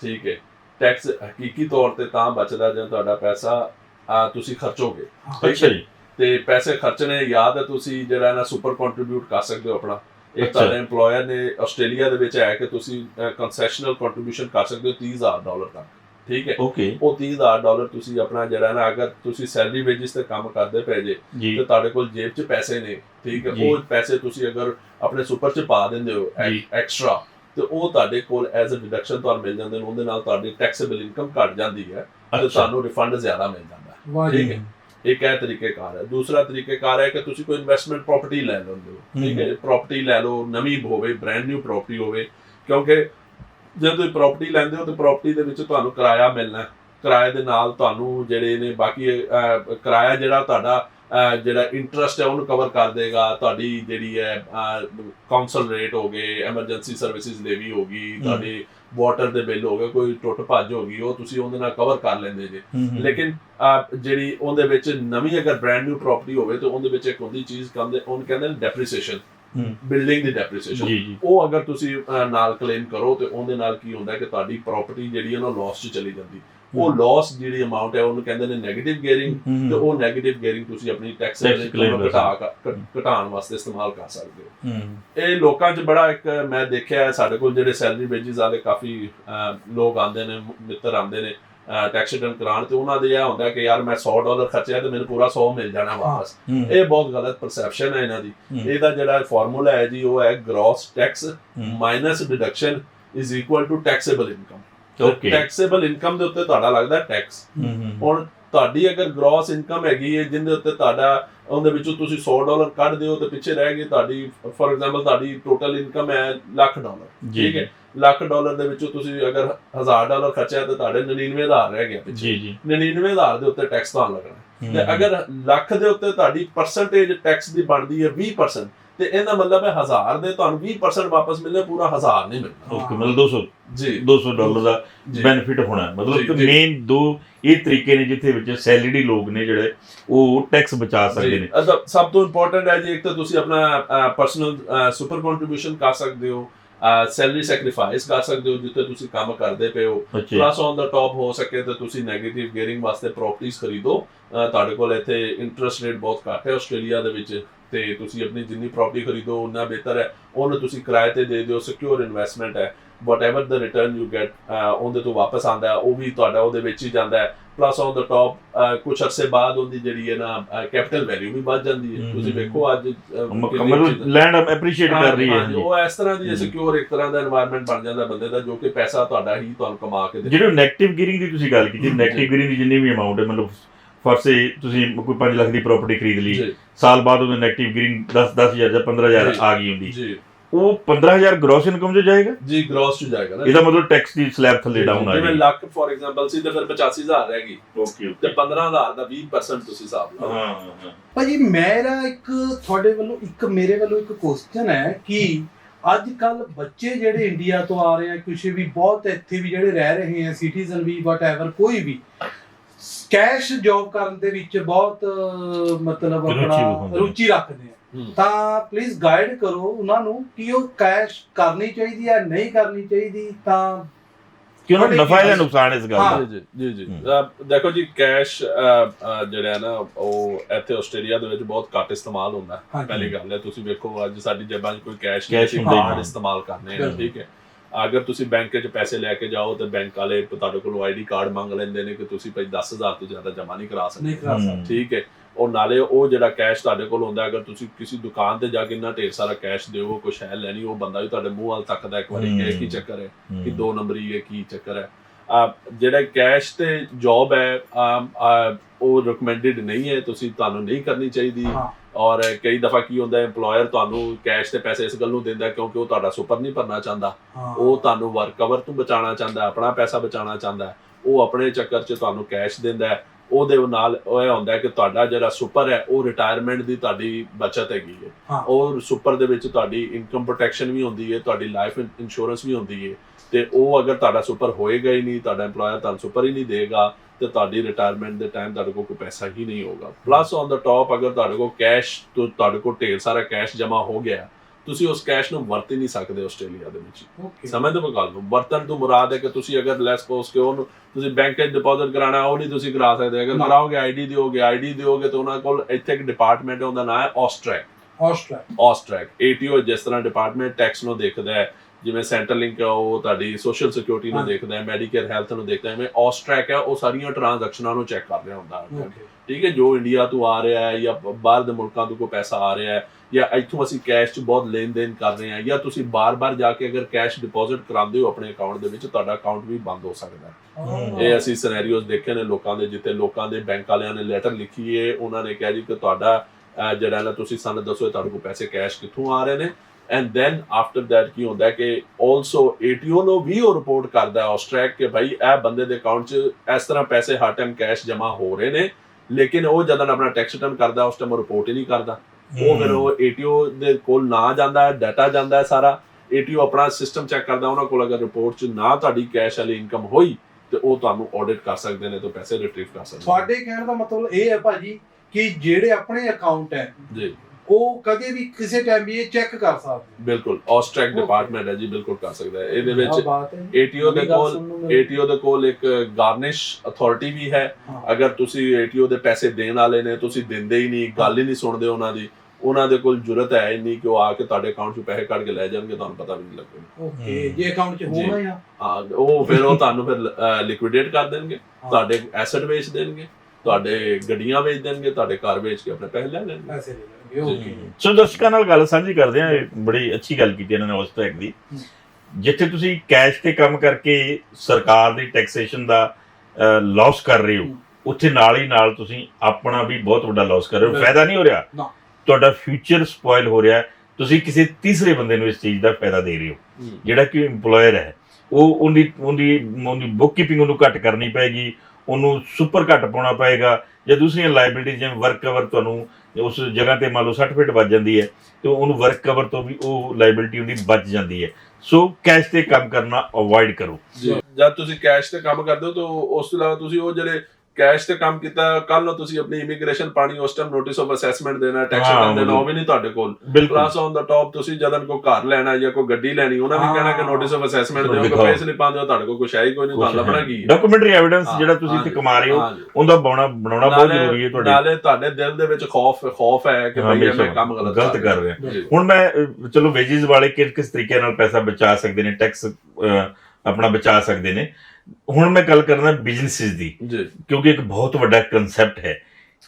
ਠੀਕ ਹੈ। ਟੈਕਸ ਹਕੀਕੀ ਤੌਰ ਤੇ ਤਾਂ ਬਚਦਾ ਜਦੋਂ ਤੁਹਾਡਾ ਪੈਸਾ ਤੁਸੀਂ ਖਰਚੋਗੇ। ਠੀਕ ਹੈ। ਜੀ। ਤੇ ਪੈਸੇ ਖਰਚਣੇ ਯਾਦ ਹੈ ਤੁਸੀਂ ਜਿਹੜਾ ਨਾ ਸੁਪਰ ਕੰਟਰੀਬਿਊਟ ਕਰ ਸਕਦੇ ਹੋ ਆਪਣਾ। ਇੱਕ। ਤੁਹਾਡੇ EMPLOYER ਨੇ ਆਸਟ੍ਰੇਲੀਆ ਦੇ ਵਿੱਚ ਹੈ ਕਿ ਤੁਸੀਂ ਕਨਸੈਸ਼ਨਲ ਕੰਟਰੀਬਿਊਸ਼ਨ ਕਰ ਸਕਦੇ ਹੋ 30000 ਡਾਲਰ ਤੱਕ। ਠੀਕ ਹੈ। ਓਕੇ ਉਹ 30000 ਡਾਲਰ ਤੁਸੀਂ ਆਪਣਾ ਜਿਹੜਾ ਨਾ ਅਗਰ ਤੁਸੀਂ ਸੈਲਰੀ ਵੇਜਿਸ ਤੇ ਕੰਮ ਕਰਦੇ ਪਏ ਜੇ ਤੇ ਤੁਹਾਡੇ ਕੋਲ ਜੇਬ 'ਚ ਪੈਸੇ ਨੇ। ਠੀਕ ਹੈ। ਉਹ ਪੈਸੇ ਤੁਸੀਂ ਅਗਰ ਆਪਣੇ ਸੁਪਰ 'ਚ ਪਾ ਦਿੰਦੇ ਹੋ। ਐਕਸਟਰਾ ਤੇ ਉਹ ਤੁਹਾਡੇ ਕੋਲ ਐਜ਼ ਅ ਡਿਡਕਸ਼ਨ ਤੁਹਾਨੂੰ ਮਿਲ ਜਾਂਦੇ ਨੇ ਉਹਦੇ ਨਾਲ ਤੁਹਾਡੀ ਟੈਕਸੇਬਲ ਇਨਕਮ ਘਟ ਜਾਂਦੀ ਹੈ ਤੇ ਤੁਹਾਨੂੰ ਰਿਫੰਡ ਜ਼ਿਆਦਾ ਮਿਲ ਜਾਂਦਾ ਹੈ। ਵਾਹ ਠੀਕ ਜੀ। ਹੈ। ਇੱਕ ਇਹ ਤਰੀਕੇਕਾਰ ਹੈ। ਦੂਸਰਾ ਤਰੀਕੇਕਾਰ ਹੈ ਕਿ ਤੁਸੀਂ ਕੋਈ ਇਨਵੈਸਟਮੈਂਟ ਪ੍ਰਾਪਰਟੀ ਲੈ ਲੈਂਦੇ ਹੋ। ਠੀਕ ਹੈ ਪ੍ਰਾਪਰਟੀ ਲੈ ਲਓ ਨਵੀਂ ਹੋਵੇ ਬ੍ਰੈਂਡ ਨਿਊ ਪ੍ਰਾਪਰਟੀ ਹੋਵੇ ਕਿਉਂਕਿ ਜਦੋਂ ਤੁਸੀਂ ਪ੍ਰਾਪਰਟੀ ਲੈਂਦੇ ਹੋ ਤੇ ਪ੍ਰਾਪਰਟੀ ਦੇ ਵਿੱਚ ਤੁਹਾਨੂੰ ਕਿਰਾਇਆ ਮਿਲਣਾ ਹੈ। ਕਿਰਾਏ ਦੇ ਨਾਲ ਤੁਹਾਨੂੰ ਜਿਹੜੇ ਨੇ ਬਾਕੀ ਕਿਰਾਇਆ ਜਿਹੜਾ ਤੁਹਾਡਾ ਜਿਹੜਾ ਇੰਟਰਸਟ ਹੈ ਉਹਨੂੰ ਕਵਰ ਕਰ ਦੇਗਾ ਤੁਹਾਡੀ ਜਿਹੜੀ ਹੈ ਕਾਉਂਸਲ ਰੇਟ ਹੋ ਗਏ ਐਮਰਜੈਂਸੀ ਸਰਵਿਸਿਜ਼ ਲੇਵੀ ਹੋ ਗਈ ਤੁਹਾਡੀ ਵਾਟਰ ਦੇ ਬਿੱਲ ਹੋ ਗਏ ਕੋਈ ਟੁੱਟ ਭੱਜ ਹੋ ਗਈ ਉਹ ਤੁਸੀਂ ਉਹਦੇ ਨਾਲ ਕਵਰ ਕਰ ਲੈਂਦੇ ਜੇ। ਲੇਕਿਨ ਜਿਹੜੀ ਉਹਦੇ ਵਿੱਚ ਨਵੀਂ ਅਗਰ ਬ੍ਰਾਂਡ ਨਿਊ ਪ੍ਰਾਪਰਟੀ ਹੋਵੇ ਤਾਂ ਉਹਦੇ ਵਿੱਚ ਇੱਕ ਹੁੰਦੀ ਚੀਜ਼ ਕਹਿੰਦੇ ਉਹਨੂੰ ਕਹਿੰਦੇ ਨੇ ਡੈਪਰੀਸੀਏਸ਼ਨ। ਬਿਲਡਿੰਗ ਦੀ ਡੈਪਰੀਸੀਏਸ਼ਨ ਉਹ ਅਗਰ ਤੁਸੀਂ ਨਾਲ ਕਲੇਮ ਕਰੋ ਤੇ ਉਹਦੇ ਨਾਲ ਕੀ ਹੁੰਦਾ ਕਿ ਤੁਹਾਡੀ ਪ੍ਰਾਪਰਟੀ ਜਿਹੜੀ ਹੈ ਨਾ ਲਾਸ 'ਚ ਚਲੀ ਜਾਂਦੀ। ਉਹ ਲਾਸ ਜਿਹੜੀ ਅਮਾਉਂਟ ਹੈ ਉਹਨੂੰ ਕਹਿੰਦੇ ਨੇ 네ਗੇਟਿਵ ਗੇਅਰਿੰਗ ਤੇ ਉਹ 네ਗੇਟਿਵ ਗੇਅਰਿੰਗ ਤੁਸੀਂ ਆਪਣੀ ਟੈਕਸ ਕਰ ਘਟਾ ਘਟਾਉਣ ਵਾਸਤੇ ਇਸਤੇਮਾਲ ਕਰ ਸਕਦੇ ਹੋ। ਇਹ ਲੋਕਾਂ 'ਚ ਬੜਾ ਇੱਕ ਮੈਂ ਦੇਖਿਆ ਹੈ, ਸਾਡੇ ਕੋਲ ਜਿਹੜੇ ਸੈਲਰੀ ਵੇਜਸ ਵਾਲੇ ਕਾਫੀ ਲੋਕ ਆਉਂਦੇ ਨੇ ਮਿੱਤਰ ਆਉਂਦੇ ਨੇ ਟੈਕਸ ਰਿਟਰਨ ਕਰਾਉਣ ਤੇ ਉਹਨਾਂ ਦੇ ਇਹ ਹੁੰਦਾ ਕਿ ਯਾਰ ਮੈਂ 100 ਡਾਲਰ ਖਰਚਿਆ ਤੇ ਮੈਨੂੰ ਪੂਰਾ 100 ਮਿਲ ਜਾਣਾ ਵਾਪਸ। ਇਹ ਬਹੁਤ ਗਲਤ ਪਰਸੈਪਸ਼ਨ ਹੈ ਇਹਨਾਂ ਦੀ। ਇਹਦਾ ਜਿਹੜਾ ਫਾਰਮੂਲਾ ਹੈ ਜੀ ਉਹ ਹੈ gross tax. Minus deduction is equal to taxable income okay taxable income ਦੇ ਉੱਤੇ ਤੁਹਾਡਾ ਲੱਗਦਾ ਟੈਕਸ ਹੂੰ ਹੂੰ ਹੁਣ ਤੁਹਾਡੀ ਅਗਰ ਗ੍ਰੋਸ ਇਨਕਮ ਹੈਗੀ ਹੈ ਜਿੰਦੇ ਉੱਤੇ ਤੁਹਾਡਾ ਉਹਦੇ ਵਿੱਚੋਂ ਤੁਸੀਂ 100 ਡਾਲਰ ਕੱਢ ਦਿਓ ਤੇ ਪਿੱਛੇ ਰਹਿ ਗਏ ਤੁਹਾਡੀ ਫੋਰ ਐਗਜ਼ਾਮਪਲ ਤੁਹਾਡੀ ਟੋਟਲ ਇਨਕਮ ਹੈ ਲੱਖ ਡਾਲਰ ਠੀਕ ਹੈ? ਲੱਖ ਡਾਲਰ ਦੇ ਵਿੱਚੋਂ ਤੁਸੀਂ ਅਗਰ 1000 ਡਾਲਰ ਖਰਚਿਆ ਤੇ ਤੁਹਾਡੇ 99000 ਰਹਿ ਗਿਆ ਪਿੱਛੇ। ਜੀ ਜੀ। 99000 ਦੇ ਉੱਤੇ ਟੈਕਸ ਤੁਹਾਨੂੰ ਲੱਗਣਾ। ਹੂੰ, ਤੇ ਹੂੰ। ਅਗਰ ਲੱਖ ਦੇ ਉੱਤੇ ਤੁਹਾਡੀ ਪਰਸੈਂਟੇਜ ਟੈਕਸ ਦੀ ਬਣਦੀ ਹੈ 20% ਤੇ ਇਹਦਾ ਮਤਲਬ ਹੈ 1000 ਦੇ ਤੁਹਾਨੂੰ 20% ਵਾਪਸ ਮਿਲਣੇ ਪੂਰਾ 1000 ਨਹੀਂ ਮਿਲਣਾ। ਓਕੇ ਮਤਲਬ 200 ਜੀ। 200 ਡਾਲਰ ਦਾ ਬੈਨੀਫਿਟ ਹੋਣਾ। ਮਤਲਬ ਕਿ। ਮੇਨ ਦੋ ਇਹ ਤਰੀਕੇ ਨੇ ਜਿੱਥੇ ਵਿੱਚ ਸੈਲਰੀ ਲੋਕ ਨੇ ਜਿਹੜੇ ਉਹ ਟੈਕਸ ਬਚਾ ਸਕਦੇ ਨੇ। ਸਭ ਤੋਂ ਇੰਪੋਰਟੈਂਟ ਹੈ ਜੀ ਇੱਕ ਤਾਂ ਤੁਸੀਂ ਆਪਣਾ ਪਰਸਨਲ ਸੁਪਰ ਕੰਟਰੀਬਿਊਸ਼ਨ ਕਰ ਸਕਦੇ ਹੋ ਸੈਲਰੀ ਸੈਕਰੀਫਾਈਸ ਕਰ ਸਕਦੇ ਹੋ ਜਿੱਥੇ ਤੁਸੀਂ ਕੰਮ ਕਰਦੇ ਪਏ ਹੋ। ਪਲੱਸ ਔਨ ਦਾ ਟਾਪ ਹੋ ਸਕੇ ਤਾਂ ਤੁਸੀਂ 네ਗੇਟਿਵ ਗੇਅਰਿੰਗ ਵਾਸਤੇ ਪ੍ਰਾਪਰਟੀਆਂ ਖਰੀਦੋ। ਤੁਹਾਡੇ ਕੋਲ ਇੱਥੇ ਇੰਟਰਸਟ ਰੇਟ ਬਹੁਤ ਘੱਟ ਹੈ ਆਸਟ੍ਰੇਲੀਆ ਦੇ ਵਿੱਚ ਤੇ ਤੁਸੀਂ ਆਪਣੀ ਜਿੰਨੀ ਪ੍ਰਾਪਰਟੀ ਖਰੀਦੋ ਉਹਨਾਂ ਬਿਹਤਰ ਹੈ। ਉਹਨੂੰ ਤੁਸੀਂ ਕਿਰਾਏ ਤੇ ਦੇ ਦਿਓ ਸਿਕਿਉਰ ਇਨਵੈਸਟਮੈਂਟ ਹੈ। Whatever the return you get ਉਹਦੇ ਤੋਂ ਵਾਪਸ ਆਂਦਾ ਉਹ ਵੀ ਤੁਹਾਡਾ ਉਹਦੇ ਵਿੱਚ ਹੀ ਜਾਂਦਾ ਹੈ। ਪਲੱਸ ਔਨ ਦਾ ਟਾਪ ਕੁਝ ਅਰਸੇ ਬਾਅਦ ਉਹਦੀ ਜਿਹੜੀ ਹੈ ਨਾ ਕੈਪੀਟਲ ਵੈਲਿਊ ਵੀ ਵੱਧ ਜਾਂਦੀ ਹੈ। ਤੁਸੀਂ ਵੇਖੋ ਅੱਜ ਮੁਕੰਮਲ ਲੈਂਡ ਐਪਰੀਸ਼ੀਏਟ ਕਰ ਰਹੀ ਹੈ ਉਹ ਇਸ ਤਰ੍ਹਾਂ ਦੀ ਸਿਕਿਉਰ ਇੱਕ ਤਰ੍ਹਾਂ ਦਾ এনवायरमेंट ਬਣ ਜਾਂਦਾ ਬੰਦੇ ਦਾ ਜੋ ਕਿ ਪੈਸਾ ਤੁਹਾਡਾ ਹੀ ਤੁਹਾਨੂੰ ਕਮਾ ਕੇ ਦੇ ਜਿਹੜਾ 네ਗੇਟਿਵ ਗਿਰਿੰਗ ਦੀ ਤੁਸੀਂ ਗੱਲ ਕੀਤੀ 네ਗੇਟਿਵ ਗਿਰਿੰਗ ਦੀ ਜਿੰਨੀ ਵੀ ਅਮਾਉਂਟ ਹੈ ਮਤਲਬ ਫਰਸੇ ਤੁਸੀਂ ਕੋਈ 5 ਲੱਖ ਦੀ ਪ੍ਰਾਪਰਟੀ ਖਰੀਦ ਲਈ। ਸਾਲ ਬਾਅਦ ਉਹਦੀ ਨੈਗੇਟਿਵ ਗੀਰਿੰਗ 10 10000 ਜਾਂ 15000 ਜੀ। ਆ ਗਈ ਹੁੰਦੀ। ਜੀ। ਉਹ 15000 ਗ੍ਰੋਸ ਇਨਕਮ ਜੋ ਜਾਏਗਾ? ਜੀ ਗ੍ਰੋਸ ਚ ਜਾਏਗਾ ਨਾ। ਇਹਦਾ ਮਤਲਬ ਟੈਕਸ ਦੀ ਸਲੈਬ ਥੱਲੇ ਡਾਊਨ ਆ ਜਿਵੇਂ ਲੱਖ ਫੋਰ ਐਗਜ਼ਾਮਪਲ ਸੀ ਤੇ ਫਿਰ 85000 ਰਹਿ ਗਈ। ਓਕੇ ਤੇ 15000 ਦਾ 20% ਤੁਸੀਂ ਹਿਸਾਬ ਲਾਓ। ਹਾਂ ਹਾਂ ਭਾਜੀ ਮੇਰਾ ਇੱਕ ਤੁਹਾਡੇ ਵੱਲੋਂ ਇੱਕ ਮੇਰੇ ਵੱਲੋਂ ਇੱਕ ਕੁਐਸਚਨ ਹੈ ਕਿ ਅੱਜ ਕੱਲ ਬੱਚੇ ਜਿਹੜੇ ਇੰਡੀਆ ਤੋਂ ਆ ਰਹੇ ਆ ਕੁਛ ਵੀ ਬਹੁਤ ਇੱਥੇ ਵੀ ਜਿਹੜੇ ਰਹਿ ਰਹੇ ਆ ਸਿਟੀਜ਼ਨ ਵੀ ਵਟਐਵਰ ਕੋਈ ਵੀ ਕੈਸ਼ ਜੌਬ ਕਰਨ ਦੇ ਵਿੱਚ ਬਹੁਤ ਮਤਲਬ ਆਪਣਾ। ਰੁਚੀ ਰੱਖਦੇ ਆ। ਤਾਂ ਪਲੀਜ਼ ਗਾਈਡ ਕਰੋ ਉਹਨਾਂ ਨੂੰ ਕਿ ਉਹ ਕੈਸ਼ ਕਰਨੀ ਚਾਹੀਦੀ ਹੈ ਨਹੀਂ ਕਰਨੀ ਚਾਹੀਦੀ ਤਾਂ ਕਿ ਉਹਨਾਂ ਨੂੰ ਤੁਹਾਡੇ ਨਫਾ ਜਾਂ ਨੁਕਸਾਨ ਇਸ ਗੱਲ। ਦਾ ਜੀ ਜੀ ਦੇਖੋ ਜੀ ਕੈਸ਼ ਜਿਹੜਾ ਹੈ ਨਾ ਉਹ ਇੱਥੇ ਆਸਟ੍ਰੇਲੀਆ ਦੇ ਵਿੱਚ ਬਹੁਤ ਘੱਟ ਇਸਤੇਮਾਲ ਹੁੰਦਾ। ਪਹਿਲੀ ਗੱਲ ਹੈ ਤੁਸੀਂ ਵੇਖੋ ਅੱਜ ਸਾਡੀ ਜੇਬਾਂ 'ਚ ਕੋਈ ਕੈਸ਼ ਨਹੀਂ ਨਹੀਂ। ਇਸਤੇਮਾਲ ਕਰਨੇ। ਠੀਕ ਹੈ ਅਗਰ ਤੁਸੀਂ ਬੈਂਕ 'ਚ ਪੈਸੇ ਲੈ ਕੇ ਜਾਓ ਤੇ ਬੈਂਕ ਵਾਲੇ ਤੁਹਾਡੇ ਕੋਲੋਂ ਆਈਡੀ ਕਾਰਡ ਮੰਗ ਲੈਂਦੇ ਨੇ ਕਿ ਤੁਸੀਂ ਭਾਈ 10000 ਤੋਂ ਜ਼ਿਆਦਾ ਜਮ੍ਹਾਂ ਨਹੀਂ ਕਰਾ ਸਕਦੇ ਨਹੀਂ ਕਰਾ। ਸਕਦੇ ਠੀਕ ਹੈ ਉਹ ਨਾਲੇ ਉਹ ਜਿਹੜਾ ਕੈਸ਼ ਤੁਹਾਡੇ ਕੋਲ ਹੁੰਦਾ ਅਗਰ ਤੁਸੀਂ ਕਿਸੇ ਦੁਕਾਨ ਤੇ ਜਾ ਕੇ ਇੰਨਾ ਢੇਰ ਸਾਰਾ ਕੈਸ਼ ਦਿਓ ਕੁਛ ਹੈ ਲੈਣੀ ਉਹ ਬੰਦਾ ਵੀ ਤੁਹਾਡੇ ਮੂੰਹ ਵੱਲ ਤੱਕਦਾ ਇੱਕ ਵਾਰੀ ਕਿ ਇਹ ਕੀ। ਚੱਕਰ ਹੈ। ਕਿ ਦੋ ਨੰਬਰੀ ਹੈ ਕੀ ਚੱਕਰ ਹੈ ਆ ਜਿਹੜਾ ਕੈਸ਼ ਤੇ ਜੌਬ ਹੈ ਉਹ ਰეკਮੈਂਡਡ ਨਹੀਂ ਹੈ ਤੁਸੀਂ ਤੁਹਾਨੂੰ ਨਹੀਂ ਕਰਨੀ ਚਾਹੀਦੀ ਔਰ ਕਈ ਦਫਾ ਕੀ ਹੁੰਦਾ EMPLOYER ਤੁਹਾਨੂੰ ਕੈਸ਼ ਤੇ ਪੈਸੇ ਇਸ ਗੱਲ ਨੂੰ ਦਿੰਦਾ ਕਿਉਂਕਿ ਉਹ ਤੁਹਾਡਾ ਸੁਪਰ ਨਹੀਂ ਭਰਨਾ ਚਾਹੁੰਦਾ ਉਹ ਤੁਹਾਨੂੰ ਵਰਕ ਕਵਰ ਤੋਂ ਬਚਾਉਣਾ ਚਾਹੁੰਦਾ ਆਪਣਾ ਪੈਸਾ ਬਚਾਉਣਾ ਚਾਹੁੰਦਾ। ਉਹ ਆਪਣੇ ਚੱਕਰ 'ਚ ਤੁਹਾਨੂੰ ਕੈਸ਼ ਦਿੰਦਾ। ਉਹਦੇ ਨਾਲ ਉਹ ਇਹ ਹੁੰਦਾ ਕਿ ਤੁਹਾਡਾ ਜਿਹੜਾ ਸੁਪਰ ਹੈ ਉਹ ਰਿਟਾਇਰਮੈਂਟ ਦੀ ਤੁਹਾਡੀ ਬਚਤ ਹੈਗੀ ਹੈ। ਉਹ ਸੁਪਰ ਦੇ ਵਿੱਚ ਤੁਹਾਡੀ ਇਨਕਮ ਪ੍ਰੋਟੈਕਸ਼ਨ ਵੀ ਹੁੰਦੀ ਹੈ ਤੁਹਾਡੀ ਲਾਈਫ ਇੰਸ਼ੋਰੈਂਸ ਵੀ ਹੁੰਦੀ ਹੈ ਤੇ ਉਹ ਅਗਰ ਤੁਹਾਡਾ ਸੁਪਰ ਹੋਏਗਾ ਹੀ ਨਹੀਂ ਤੁਹਾਡਾ EMPLOYER ਤੁਹਾਨੂੰ ਸੁਪਰ ਹੀ ਨਹੀਂ ਦੇਗਾ ਤੇ ਤੁਹਾਡੀ ਰਿਟਾਇਰਮੈਂਟ ਦੇ ਟਾਈਮ ਤੁਹਾਡੇ ਕੋਲ ਕੋਈ ਪੈਸਾ ਹੀ ਨਹੀਂ ਹੋਗਾ ਪਲੱਸ ਔਨ ਦਾ ਟਾਪ ਅਗਰ ਤੁਹਾਡੇ ਕੋਲ ਕੈਸ਼ ਤੋਂ ਤੁਹਾਡੇ ਕੋਲ ਢੇਰ ਸਾਰਾ ਕੈਸ਼ ਜਮਾ ਹੋ ਗਿਆ ਤੁਸੀਂ ਉਸ ਕੈਸ਼ ਨੂੰ ਵਰਤ ਹੀ ਨਹੀਂ ਸਕਦੇ ਆਸਟ੍ਰੇਲੀਆ ਦੇ ਵਿੱਚ। ਸਮਝਦੇ ਹੋ ਗੱਲ ਨੂੰ। ਵਰਤਨ ਤੋਂ ਮੁਰਾਦ ਹੈ ਕਿ ਤੁਸੀਂ ਅਗਰ ਲੈਸ ਪੋਸ ਕੇ ਉਹਨੂੰ ਤੁਸੀਂ ਬੈਂਕ 'ਚ ਡਿਪੋਜ਼ਿਟ ਕਰਾਣਾ ਉਹ ਨਹੀਂ ਤੁਸੀਂ ਕਰਾ ਸਕਦੇ। ਅਗਰ। ਕਰਾਓਗੇ ਆਈਡੀ ਦਿਓਗੇ ਆਈਡੀ ਦਿਓਗੇ ਤਾਂ ਉਹਨਾਂ ਕੋਲ ਇੱਥੇ ਇੱਕ ਡਿਪਾਰਟਮੈਂਟ ਹੈ ਉਹਦਾ ਨਾਮ ਹੈ ਆਸਟ੍ਰੈਕ ਆਸਟ੍ਰੇਲੀਆ ਆਸਟ੍ਰੈਕ ਏਟੀਓ ਜਿਸ ਤਰ੍ਹਾਂ ਡਿਪਾਰਟਮੈਂਟ ਟੈਕਸ ਨੂੰ ਦੇਖਦਾ ਹੈ ਜਿਵੇਂ ਸੈਂਟਰ ਲਿੰਕ ਹੈ ਉਹ ਤੁਹਾਡੀ ਸੋਸ਼ਲ ਸਿਕਿਉਰਿਟੀ ਨੂੰ। ਦੇਖਦਾ ਹੈ ਮੈਡੀਕੇਅਰ ਹੈਲਥ ਨੂੰ ਦੇਖਦਾ ਹੈ ਜਿਵੇਂ ਆਸਟ੍ਰੈਕ ਹੈ ਉਹ ਸਾਰੀਆਂ ਟ੍ਰਾਂਜੈਕਸ਼ਨਾਂ ਨੂੰ ਚੈੱਕ ਕਰ ਰਿਹਾ ਹੁੰਦਾ। ਹੈ ਠੀਕ ਹੈ ਜੋ ਇੰਡੀਆ ਤੋਂ ਆ ਰਿਹਾ ਹੈ ਜਾਂ ਬਾਹਰ ਦੇ ਮੁਲਕਾਂ ਤੋਂ ਕੋਈ ਪੈਸਾ ਆ ਰਿਹਾ ਹੈ ਜਾਂ ਇੱਥੋਂ ਅਸੀਂ ਕੈਸ਼ 'ਚ ਬਹੁਤ ਲੈਣ ਦੇਣ ਕਰ ਰਹੇ ਹਾਂ ਜਾਂ ਤੁਸੀਂ ਬਾਰ-ਬਾਰ ਜਾ ਕੇ ਅਗਰ ਕੈਸ਼ ਡਿਪੋਜ਼ਿਟ ਕਰਾਉਂਦੇ ਹੋ ਆਪਣੇ ਅਕਾਊਂਟ ਦੇ ਵਿੱਚ ਤੁਹਾਡਾ ਅਕਾਊਂਟ ਵੀ ਬੰਦ ਹੋ ਸਕਦਾ ਹੈ। ਇਹ ਅਸੀਂ ਸਿਨੈਰੀਓਜ਼ ਦੇਖੇ ਨੇ ਲੋਕਾਂ ਦੇ ਜਿੱਥੇ ਲੋਕਾਂ ਦੇ ਬੈਂਕ ਵਾਲਿਆਂ ਨੇ ਲੈਟਰ ਲਿਖੀ ਏ ਉਹਨਾਂ ਨੇ ਕਿਹਾ ਜੀ ਕਿ ਤੁਹਾਡਾ ਜਿਹੜਾ ਨਾ ਤੁਸੀਂ ਸਾਨੂੰ ਦੱਸੋ ਤੁਹਾਡੇ ਕੋਲ ਪੈਸੇ ਕੈਸ਼ ਕਿੱਥੋਂ ਆ ਰਹੇ ਨੇ। ਐਂਡ ਦੈਨ ਆਫਟਰ ਦੈਟ ਕੀ ਹੁੰਦਾ ਕਿ ਆਲਸੋ ਏਟੀਓ ਨੂੰ ਵੀ ਉਹ ਰਿਪੋਰਟ ਕਰਦਾ ਹੈ ਆਸਟ੍ਰੈਕ ਕਿ ਭਾਈ ਇਹ ਬੰਦੇ ਦੇ ਅਕਾਊਂਟ 'ਚ ਇਸ ਤਰ੍ਹਾਂ ਪੈਸੇ ਹਰ ਟਾਈਮ ਕੈਸ਼ ਜਮ੍ਹਾਂ ਹੋ ਰਹੇ ਨੇ ਲੇਕਿਨ ਉਹ ਜਦੋਂ ਆਪਣਾ ਟੈਕਸ ਰਿਟਰਨ ਕਰਦਾ ਉਸ ਟਾਈਮ ਰਿਪੋਰਟ ਹੀ ਨਹੀਂ ਕਰਦਾ। ਉਹ ਫਿਰ ਉਹ ਏਟੀਓ ਦੇ ਕੋਲ ਨਾ ਜਾਂਦਾ ਹੈ ਡਾਟਾ ਜਾਂਦਾ ਹੈ ਸਾਰਾ। ਏਟੀਓ ਆਪਣਾ ਸਿਸਟਮ ਚੈੱਕ ਕਰਦਾ ਉਹਨਾਂ ਕੋਲ ਅਗਰ ਰਿਪੋਰਟ 'ਚ ਨਾ ਤੁਹਾਡੀ ਕੈਸ਼ ਵਾਲੀ ਇਨਕਮ ਹੋਈ ਤੇ ਉਹ ਤੁਹਾਨੂੰ ਆਡਿਟ ਕਰ ਸਕਦੇ ਨੇ ਤੇ ਪੈਸੇ ਰਿਟਰੀਵ ਕਰ ਸਕਦੇ ਤੁਹਾਡੇ ਕਹਿਣ ਦਾ ਮਤਲਬ ਇਹ ਹੈ ਭਾਜੀ ਕਿ ਜਿਹੜੇ ਆਪਣੇ ਅਕਾਊਂਟ ਹੈ ਜੀ। ਉਹ ਕਦੇ ਵੀ ਕਿਸੇ ਟਾਈਮ ਵੀ ਇਹ ਚੈੱਕ ਕਰ ਸਕਦੇ ਬਿਲਕੁਲ ਆਸਟ੍ਰੈਕ ਡਿਪਾਰਟਮੈਂਟ ਹੈ ਜੀ ਬਿਲਕੁਲ ਕਰ ਸਕਦਾ ਹੈ। ਇਹਦੇ ਵਿੱਚ ਏਟੀਓ ਦੇ ਕੋਲ। ਏਟੀਓ ਦੇ ਕੋਲ ਇੱਕ ਗਾਰਨਿਸ਼ ਅਥਾਰਟੀ ਵੀ ਹੈ। ਅਗਰ ਤੁਸੀਂ ਏਟੀਓ ਦੇ ਪੈਸੇ ਦੇਣ ਵਾਲੇ ਨੇ ਤੁਸੀਂ ਦਿੰਦੇ ਹੀ ਨਹੀਂ ਗੱਲ ਹੀ ਨਹੀਂ ਸੁਣਦੇ ਉਹਨਾਂ ਦੀ। ਉਹਨਾਂ ਦੇ ਕੋਲ ਜੁਰਤ ਹੈ ਨਹੀਂ ਕਿ ਉਹ ਆ ਕੇ ਤੁਹਾਡੇ ਅਕਾਊਂਟ 'ਚੋਂ ਪੈਸੇ ਕੱਢ ਕੇ ਲੈ ਜਾਣਗੇ ਤੁਹਾਨੂੰ ਪਤਾ ਵੀ ਨਹੀਂ ਲੱਗੇਗਾ ਓਕੇ ਜੇ ਅਕਾਊਂਟ 'ਚ ਹੋਣਾ ਆ। ਹਾਂ ਉਹ ਫਿਰ ਉਹ ਤੁਹਾਨੂੰ ਫਿਰ ਲਿਕੁਇਡੇਟ ਕਰ ਦੇਣਗੇ। ਤੁਹਾਡੇ ਐਸੈਟ ਵੇਚ ਦੇਣਗੇ। ਤੁਹਾਡੇ ਗੱਡੀਆਂ ਵੇਚ ਦੇਣਗੇ ਤੁਹਾਡੇ ਘਰ ਵੇਚ ਕੇ ਆਪਣੇ ਪੈਸੇ ਲੈ ਲੈਣਗੇ ਪੈਸੇ ਲੈ ਲੈਣਗੇ ਓਕੇ ਸੋ ਦਰਸ਼ਕਾਂ ਨਾਲ ਗੱਲ ਸਾਂਝੀ ਕਰਦੇ ਆ ਬੜੀ ਅੱਛੀ ਗੱਲ ਕੀਤੀ ਇਹਨਾਂ ਨੇ ਉਸ ਟੈਕ ਦੀ। ਜਿੱਥੇ ਤੁਸੀਂ ਕੈਸ਼ ਤੇ ਕੰਮ ਕਰਕੇ ਸਰਕਾਰ ਦੀ ਟੈਕਸੇਸ਼ਨ ਦਾ ਲਾਸ ਕਰ ਰਹੇ ਹੋ। ਉੱਥੇ ਨਾਲ ਹੀ ਨਾਲ ਤੁਸੀਂ ਆਪਣਾ ਵੀ ਬਹੁਤ ਵੱਡਾ ਲਾਸ ਕਰ ਰਹੇ ਹੋ। ਫਾਇਦਾ ਨਹੀਂ ਹੋ ਰਿਹਾ। ਤੁਹਾਡਾ ਫਿਊਚਰ ਸਪੋਇਲ ਹੋ ਰਿਹਾ। ਤੁਸੀਂ ਕਿਸੇ ਤੀਸਰੇ ਬੰਦੇ ਨੂੰ ਇਸ ਚੀਜ਼ ਦਾ ਫਾਇਦਾ ਦੇ ਰਹੇ ਹੋ ਜਿਹੜਾ ਕਿ EMPLOYER ਹੈ ਉਹ ਉਹਦੀ ਉਹਦੀ ਉਹਦੀ ਬੁੱਕ ਕੀਪਿੰਗ ਉਹਨੂੰ ਘੱਟ ਕਰਨੀ ਪਏਗੀ ਉਹਨੂੰ ਸੁਪਰ ਘੱਟ ਪਾਉਣਾ ਪਏਗਾ। ਜਾਂ ਦੂਸਰੀਆਂ ਲਾਇਬਿਲਿਟੀ ਜਿਵੇਂ ਵਰਕ ਕਵਰ ਤੁਹਾਨੂੰ ਉਸ ਜਗ੍ਹਾ ਤੇ ਮੰਨ ਲਓ 60 ਫਿਟ ਵੱਜ ਜਾਂਦੀ ਹੈ, ਤੇ ਉਹਨੂੰ ਵਰਕ ਕਵਰ ਤੋਂ ਵੀ ਉਹ ਲਾਇਬਿਲਿਟੀ ਉਹਦੀ ਬਚ ਜਾਂਦੀ ਹੈ। ਸੋ ਕੈਸ਼ ਤੇ ਕੰਮ ਕਰਨਾ ਅਵੋਇਡ ਕਰੋ। ਜਦ ਤੁਸੀਂ ਕੈਸ਼ ਤੇ ਕੰਮ ਕਰਦੇ ਹੋ, ਤਾਂ ਉਸ ਤੋਂ ਇਲਾਵਾ ਤੁਸੀਂ ਉਹ ਜਿਹੜੇ ਕੈਸ਼ ਤੇ ਕੰਮ ਕੀਤਾ ਕੱਲ ਨੂੰ ਤੁਸੀਂ ਆਪਣੀ ਇਮੀਗ੍ਰੇਸ਼ਨ ਪਾਣੀ ਉਸ ਟਾਈਮ ਨੋਟਿਸ ਆਫ ਅਸੈਸਮੈਂਟ ਦੇਣਾ ਟੈਕਸ ਰਿਟਰਨ ਦੇਣਾ ਉਹ ਵੀ ਨਹੀਂ ਤੁਹਾਡੇ ਕੋਲ। ਪਲੱਸ ਔਨ ਦਾ ਟਾਪ ਤੁਸੀਂ ਜਦੋਂ ਕੋਈ ਘਰ ਲੈਣਾ ਜਾਂ ਕੋਈ ਗੱਡੀ ਲੈਣੀ ਉਹਨਾਂ। ਵੀ ਕਹਿਣਾ ਕਿ ਨੋਟਿਸ ਆਫ ਅਸੈਸਮੈਂਟ ਦਿਓ ਕਿ। ਪੈਸੇ ਨਹੀਂ ਪਾਉਂਦੇ ਤੁਹਾਡੇ ਕੋਲ ਕੁਛ ਹੈ ਹੀ ਕੋਈ ਨਹੀਂ ਤੁਹਾਨੂੰ ਲੱਭਣਾ ਕੀ ਡਾਕੂਮੈਂਟਰੀ ਐਵੀਡੈਂਸ ਜਿਹੜਾ ਤੁਸੀਂ ਇੱਥੇ ਕਮਾ ਰਹੇ ਹੋ। ਉਹਦਾ ਬਣਾਉਣਾ ਬਣਾਉਣਾ ਬਹੁਤ ਜ਼ਰੂਰੀ ਹੈ ਤੁਹਾਡੇ। ਨਾਲੇ ਤੁਹਾਡੇ ਦਿਲ ਦੇ ਵਿੱਚ ਖੌਫ ਖੌਫ ਹੈ ਕਿ ਭਈ ਮੈਂ ਕੰਮ ਗਲਤ ਕਰ ਰਿਹਾ। ਹੁਣ ਮੈਂ ਚਲੋ ਵੇਜਿਸ ਵਾਲੇ ਕਿਸ ਤਰੀਕੇ ਨਾਲ ਪੈਸਾ ਬਚਾ ਸਕਦੇ ਨੇ ਟੈਕਸ ਆਪਣਾ ਬਚਾ ਸਕਦੇ ਨੇ। ਹੁਣ ਮੈਂ ਗੱਲ ਕਰਨਾ ਬਿਜ਼ਨੈਸਿਸ ਦੀ ਕਿਉਂਕਿ ਇੱਕ ਬਹੁਤ ਵੱਡਾ ਕਨਸੈਪਟ ਹੈ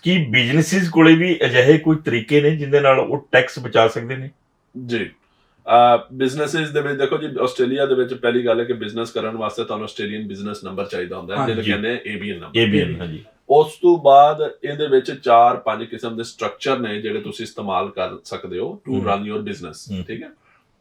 ਕਿ ਬਿਜ਼ਨੈਸਿਸ ਕੋਲੇ ਵੀ ਅਜਿਹੇ ਕੋਈ ਤਰੀਕੇ ਨੇ ਜਿੰਦੇ ਨਾਲ ਉਹ ਟੈਕਸ ਬਚਾ ਸਕਦੇ ਨੇ ਜੀ ਆ ਬਿਜ਼ਨੈਸਸ ਦੇ ਵਿੱਚ ਦੇਖੋ ਜੀ ਆਸਟ੍ਰੇਲੀਆ ਦੇ ਵਿੱਚ ਪਹਿਲੀ ਗੱਲ ਹੈ ਕਿ ਬਿਜ਼ਨਸ ਕਰਨ ਵਾਸਤੇ ਤੁਹਾਨੂੰ ਆਸਟ੍ਰੇਲੀਅਨ ਬਿਜ਼ਨਸ ਨੰਬਰ ਚਾਹੀਦਾ ਹੁੰਦਾ ਹੈ ਜਿਹਨੂੰ। ਕਹਿੰਦੇ ਆ ABN ਨੰਬਰ ਏਬੀਐਨ ਹਾਂਜੀ ਉਸ ਤੋਂ ਬਾਅਦ ਇਹਦੇ ਵਿੱਚ 4-5 ਕਿਸਮ ਦੇ ਸਟਰਕਚਰ ਨੇ ਜਿਹੜੇ ਤੁਸੀਂ ਇਸਤੇਮਾਲ ਕਰ ਸਕਦੇ ਹੋ ਟੂ। Run your business. ਠੀਕ ਹੈ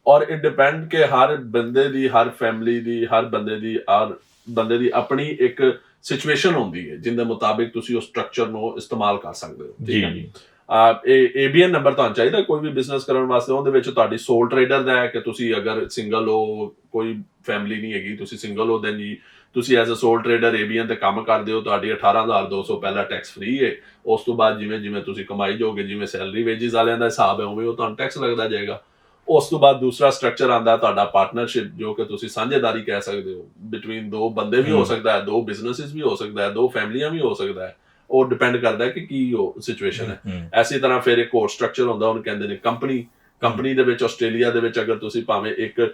ਔਰ ਇਟ ਡਿਪੈਂਡ ਕਿ ਹਰ ਬੰਦੇ ਦੀ ਹਰ ਫੈਮਿਲੀ ਦੀ ਹਰ ਬੰਦੇ ਦੀ ਹਰ ਬੰਦੇ ਦੀ ਆਪਣੀ ਇੱਕ ਸਿਚੁਏਸ਼ਨ ਹੁੰਦੀ ਹੈ ਜਿੰਦੇ ਮੁਤਾਬਿਕ ਤੁਸੀਂ ਉਸ ਸਟਰਕਚਰ ਨੂੰ ਇਸਤੇਮਾਲ ਕਰ ਸਕਦੇ ਹੋ ਠੀਕ ਹੈ? ਜੀ ਆ ਇਹ ਏਬੀਐਨ ਨੰਬਰ ਤੁਹਾਨੂੰ ਚਾਹੀਦਾ ਕੋਈ ਵੀ ਬਿਜ਼ਨਸ ਕਰਨ ਵਾਸਤੇ ਉਹਦੇ ਵਿੱਚ ਤੁਹਾਡੀ ਸੋਲ ਟ੍ਰੇਡਰ ਦਾ ਹੈ ਕਿ ਤੁਸੀਂ ਅਗਰ ਸਿੰਗਲ ਹੋ ਕੋਈ ਫੈਮਿਲੀ ਨਹੀਂ ਹੈਗੀ ਤੁਸੀਂ ਸਿੰਗਲ ਹੋ ਦੈਨ ਜੀ ਤੁਸੀਂ ਐਜ਼ ਅ ਸੋਲ ਟ੍ਰੇਡਰ ਏਬੀਐਨ ਤੇ ਕੰਮ ਕਰਦੇ ਹੋ ਤੁਹਾਡੀ 18200 ਪਹਿਲਾਂ ਟੈਕਸ ਫ੍ਰੀ ਹੈ। ਉਸ ਤੋਂ ਬਾਅਦ ਜਿਵੇਂ ਜਿਵੇਂ ਤੁਸੀਂ ਕਮਾਈ ਜਾਓਗੇ ਜਿਵੇਂ ਸੈਲਰੀ ਵੇਜਸ ਵਾਲਿਆਂ ਦਾ ਹਿਸਾਬ ਹੈ ਉਵੇਂ ਉਹ ਤੁਹਾਨੂੰ ਟੈਕਸ ਲੱਗਦਾ ਜਾਏਗਾ। ਉਸ ਤੋਂ ਬਾਅਦ ਦੂਸਰਾ ਸਟਰਕਚਰ ਆਂਦਾ ਤੁਹਾਡਾ ਪਾਰਟਨਰਸ਼ਿਪ ਜੋ ਕਿ ਤੁਸੀਂ ਸਾਂਝੇਦਾਰੀ ਕਹਿ ਸਕਦੇ ਹੋ। ਬਿਟਵੀਨ ਦੋ ਬੰਦੇ ਵੀ ਹੋ। ਸਕਦਾ ਹੈ ਦੋ ਬਿਜ਼ਨੈਸਿਸ ਵੀ ਹੋ ਸਕਦਾ ਹੈ ਦੋ ਫੈਮਲੀਆਂ ਵੀ ਹੋ ਸਕਦਾ ਹੈ। ਉਹ ਡਿਪੈਂਡ ਕਰਦਾ ਹੈ ਕਿ ਕੀ ਉਹ ਸਿਚੁਏਸ਼ਨ ਹੈ। ਐਸੀ ਤਰ੍ਹਾਂ ਫਿਰ ਇੱਕ ਹੋਰ ਸਟਰਕਚਰ ਹੁੰਦਾ ਉਹਨੂੰ ਕਹਿੰਦੇ ਨੇ ਕੰਪਨੀ ਕੰਪਨੀ ਦੇ ਵਿੱਚ ਆਸਟ੍ਰੇਲੀਆ ਦੇ ਵਿੱਚ ਅਗਰ ਤੁਸੀਂ ਭਾਵੇਂ 1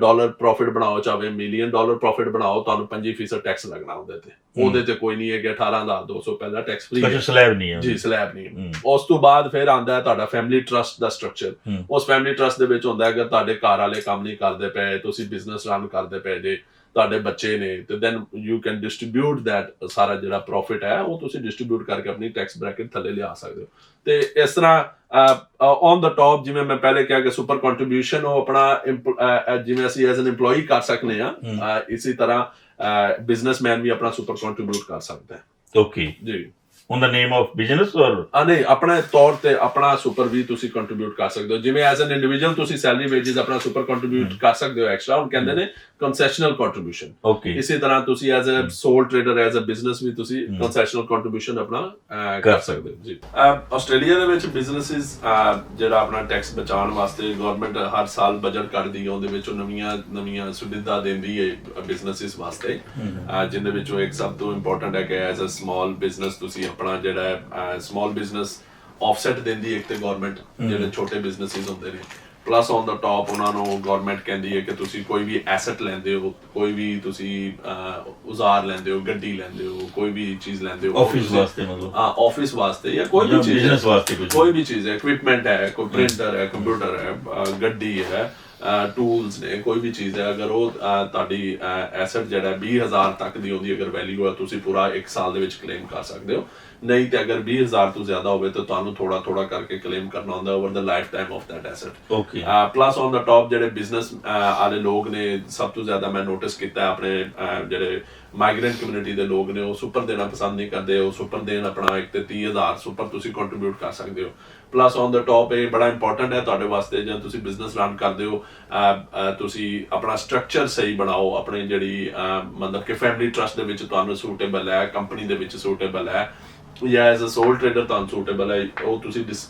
ਡਾਲਰ ਪ੍ਰੋਫਿਟ ਬਣਾਓ ਚਾਹੇ ਮਿਲੀਅਨ ਡਾਲਰ ਪ੍ਰੋਫਿਟ ਬਣਾਓ ਤੁਹਾਨੂੰ 25% ਟੈਕਸ ਲੱਗਣਾ ਉਹਦੇ ਤੇ। ਉਹਦੇ ਤੇ ਕੋਈ ਨਹੀਂ ਹੈ ਕਿ 18200 ਪਹਿਲਾਂ ਟੈਕਸ ਫ੍ਰੀ ਕੁਝ ਸਲੈਬ ਨਹੀਂ ਹੈ। ਜੀ ਸਲੈਬ ਨਹੀਂ ਹੈ। ਉਸ ਤੋਂ ਬਾਅਦ ਫਿਰ ਆਂਦਾ ਹੈ ਤੁਹਾਡਾ ਫੈਮਿਲੀ ਟਰਸਟ ਦਾ ਸਟਰਕਚਰ। ਉਸ ਫੈਮਿਲੀ ਟਰਸਟ ਦੇ ਵਿੱਚ ਹੁੰਦਾ ਹੈ ਅਗਰ ਤੁਹਾਡੇ ਘਰ ਵਾਲੇ ਕੰਮ ਨਹੀਂ ਕਰਦੇ ਪਏ ਤੁਸੀਂ ਬਿਜ਼ਨਸ ਰਨ ਕਰਦੇ ਪਏ ਜੇ ਤੁਹਾਡੇ ਬੱਚੇ ਨੇ ਤੇ then you can distribute that ਸਾਰਾ ਜਿਹੜਾ ਪ੍ਰੋਫਿਟ ਹੈ ਉਹ ਤੁਸੀਂ ਡਿਸਟ੍ਰੀਬਿਊਟ ਕਰਕੇ ਆਪਣੀ ਟੈਕਸ ਬ੍ਰੈਕਟ ਥੱਲੇ ਲਿਆ ਸਕਦੇ ਹੋ। ਤੇ ਇਸ ਤਰ੍ਹਾਂ ਔਨ ਦਾ ਟਾਪ ਜਿਵੇਂ ਮੈਂ ਪਹਿਲੇ ਕਿਹਾ ਕਿ ਸੁਪਰ ਕੰਟਰੀਬਿਊਸ਼ਨ ਉਹ ਆਪਣਾ ਜਿਵੇਂ ਅਸੀਂ ਐਜ਼ ਐਨ EMPLOYEE ਕਰ ਸਕਨੇ ਆ। ਇਸੇ ਤਰ੍ਹਾਂ ਬਿਜ਼ਨਸਮੈਨ ਵੀ ਆਪਣਾ ਸੁਪਰ ਕੰਟਰੀਬਿਊਟ ਕਰ ਸਕਦਾ ਹੈ। ਓਕੇ ਜੀ। On the name of business or ਆ ਨਹੀਂ ਆਪਣੇ ਤੌਰ ਤੇ ਆਪਣਾ ਸੁਪਰ ਵੀ ਤੁਸੀਂ ਕੰਟਰੀਬਿਊਟ ਕਰ ਸਕਦੇ ਹੋ ਜਿਵੇਂ ਐਜ਼ ਐਨ ਇੰਡੀਵਿਜੂਅਲ ਤੁਸੀਂ ਸੈਲਰੀ ਵੇਜਸ ਆਪਣਾ ਸੁਪਰ ਕੰਟਰੀਬਿਊਟ ਕਰ ਸਕਦੇ ਹੋ ਐਕਸਟਰਾ ਉਹ ਕਹਿੰਦੇ ਨੇ ਕਨਸੈਸ਼ਨਲ ਕੰਟਰੀਬਿਊਸ਼ਨ ਓਕੇ ਇਸੇ ਤਰ੍ਹਾਂ ਤੁਸੀਂ as a sole trader as a business ਵੀ ਤੁਸੀਂ। ਕਨਸੈਸ਼ਨਲ ਕੰਟਰੀਬਿਊਸ਼ਨ ਆਪਣਾ ਅਹ, ਕਰ ਕਰ ਸਕਦੇ ਹੋ ਜੀ ਆਸਟ੍ਰੇਲੀਆ ਦੇ ਵਿੱਚ ਬਿਜ਼ਨੈਸਿਸ ਜਿਹੜਾ ਆਪਣਾ ਟੈਕਸ ਬਚਾਉਣ ਵਾਸਤੇ ਗਵਰਨਮੈਂਟ ਹਰ ਸਾਲ ਬਜਟ ਕੱਢਦੀ ਹੈ ਉਹਦੇ ਵਿੱਚ ਉਹ ਨਵੀਆਂ ਨਵੀਆਂ ਸੁਵਿਧਾ ਦਿੰਦੀ ਹੈ ਬਿਜ਼ਨੈਸਿਸ ਵਾਸਤੇ ਅਹ ਵਿੱਚੋਂ ਇੱਕ ਸਭ ਤੋਂ ਇੰਪੋਰਟੈਂਟ ਹੈ ਕਿ ਐਜ਼ ਅ ਸਮਾਲ ਬਿਜ਼ਨਸ ਤੁਸੀਂ ਆਪਣਾ ਜਿਹੜਾ ਸਮਾਲ ਬਿਜ਼ਨਸ ਆਫਸੈਟ ਦਿੰਦੀ ਹੈ ਇੱਕ ਤੇ ਗਵਰਨਮੈਂਟ ਜਿਹੜੇ ਛੋਟੇ ਬਿਜ਼ਨੈਸਿਸ ਹੁੰਦੇ ਨੇ। ਪਲੱਸ ਔਨ ਦਾ ਟਾਪ ਉਹਨਾਂ ਨੂੰ ਗਵਰਨਮੈਂਟ ਕਹਿੰਦੀ ਹੈ ਕਿ ਤੁਸੀਂ ਕੋਈ ਵੀ ਐਸੈਟ ਲੈਂਦੇ ਹੋ ਕੋਈ ਵੀ ਤੁਸੀਂ ਉਜ਼ਾਰ ਲੈਂਦੇ ਹੋ ਗੱਡੀ ਲੈਂਦੇ ਹੋ ਕੋਈ ਵੀ ਚੀਜ਼ ਲੈਂਦੇ ਹੋ ਆਫਿਸ ਵਾਸਤੇ ਮਤਲਬ। ਹਾਂ ਆਫਿਸ ਵਾਸਤੇ ਜਾਂ ਕੋਈ ਵੀ ਚੀਜ਼ business ਵਾਸਤੇ। ਕੋਈ ਵੀ ਚੀਜ਼ ਹੈ ਇਕਵਿਪਮੈਂਟ ਹੈ ਕੋਈ ਪ੍ਰਿੰਟਰ ਹੈ ਕੰਪਿਊਟਰ ਹੈ ਗੱਡੀ ਹੈ ਟੂਲਸ ਨੇ ਕੋਈ ਵੀ ਚੀਜ਼ ਹੈ ਅਗਰ ਉਹ ਤੁਹਾਡੀ ਐਸੈਟ ਜਿਹੜਾ ਹੈ 20000 ਤੱਕ ਦੀ ਉਹਦੀ ਅਗਰ ਵੈਲਿਊ ਹੈ ਤੁਸੀਂ ਪੂਰਾ 1 ਸਾਲ ਦੇ ਵਿੱਚ ਕਲੇਮ ਕਰ ਸਕਦੇ ਹੋ। ਨਹੀਂ ਤੇ ਅਗਰ 20000 ਤੋਂ ਜ਼ਿਆਦਾ ਹੋਵੇ ਤਾਂ ਤੁਹਾਨੂੰ ਥੋੜਾ ਥੋੜਾ ਕਰਕੇ ਕਲੇਮ ਕਰਨਾ ਹੁੰਦਾ over the life time of that asset okay plus on the top ਜਿਹੜੇ ਬਿਜ਼ਨਸ ਵਾਲੇ ਲੋਕ ਨੇ ਸਭ ਤੋਂ ਜ਼ਿਆਦਾ ਮੈਂ ਨੋਟਿਸ ਕੀਤਾ ਆਪਣੇ ਜਿਹੜੇ ਮਾਈਗ੍ਰੈਂਟ ਕਮਿਊਨਿਟੀ ਦੇ ਲੋਕ ਨੇ ਉਹ ਸੁਪਰ ਦੇਣਾ ਪਸੰਦ ਨਹੀਂ ਕਰਦੇ ਉਹ ਸੁਪਰ ਦੇਣ ਆਪਣਾ ਇੱਕ ਤੇ 30000 ਸੁਪਰ ਤੁਸੀਂ ਕੰਟਰੀਬਿਊਟ ਕਰ ਸਕਦੇ ਹੋ। ਪਲੱਸ ਔਨ ਦਾ ਟਾਪ ਇਹ ਬੜਾ ਇੰਪੋਰਟੈਂਟ ਹੈ ਤੁਹਾਡੇ ਵਾਸਤੇ ਜਦੋਂ ਤੁਸੀਂ ਬਿਜ਼ਨਸ ਰਨ ਕਰਦੇ ਹੋ ਤੁਸੀਂ ਆਪਣਾ ਸਟਰਕਚਰ ਸਹੀ ਬਣਾਓ, ਆਪਣੇ ਜਿਹੜੀ ਮਤਲਬ ਕਿ ਫੈਮਿਲੀ ਟਰਸਟ ਦੇ ਵਿੱਚ ਤੁਹਾਨੂੰ ਸੂਟੇਬਲ ਹੈ ਕੰਪਨੀ ਦੇ ਵਿੱਚ ਸੂਟੇਬਲ ਹੈ, ਜਾਂ ਐਜ਼ ਅ ਸੋਲ ਟ੍ਰੇਡਰ ਤੁਹਾਨੂੰ ਸੂਟੇਬਲ ਹੈ, ਉਹ ਤੁਸੀਂ dis-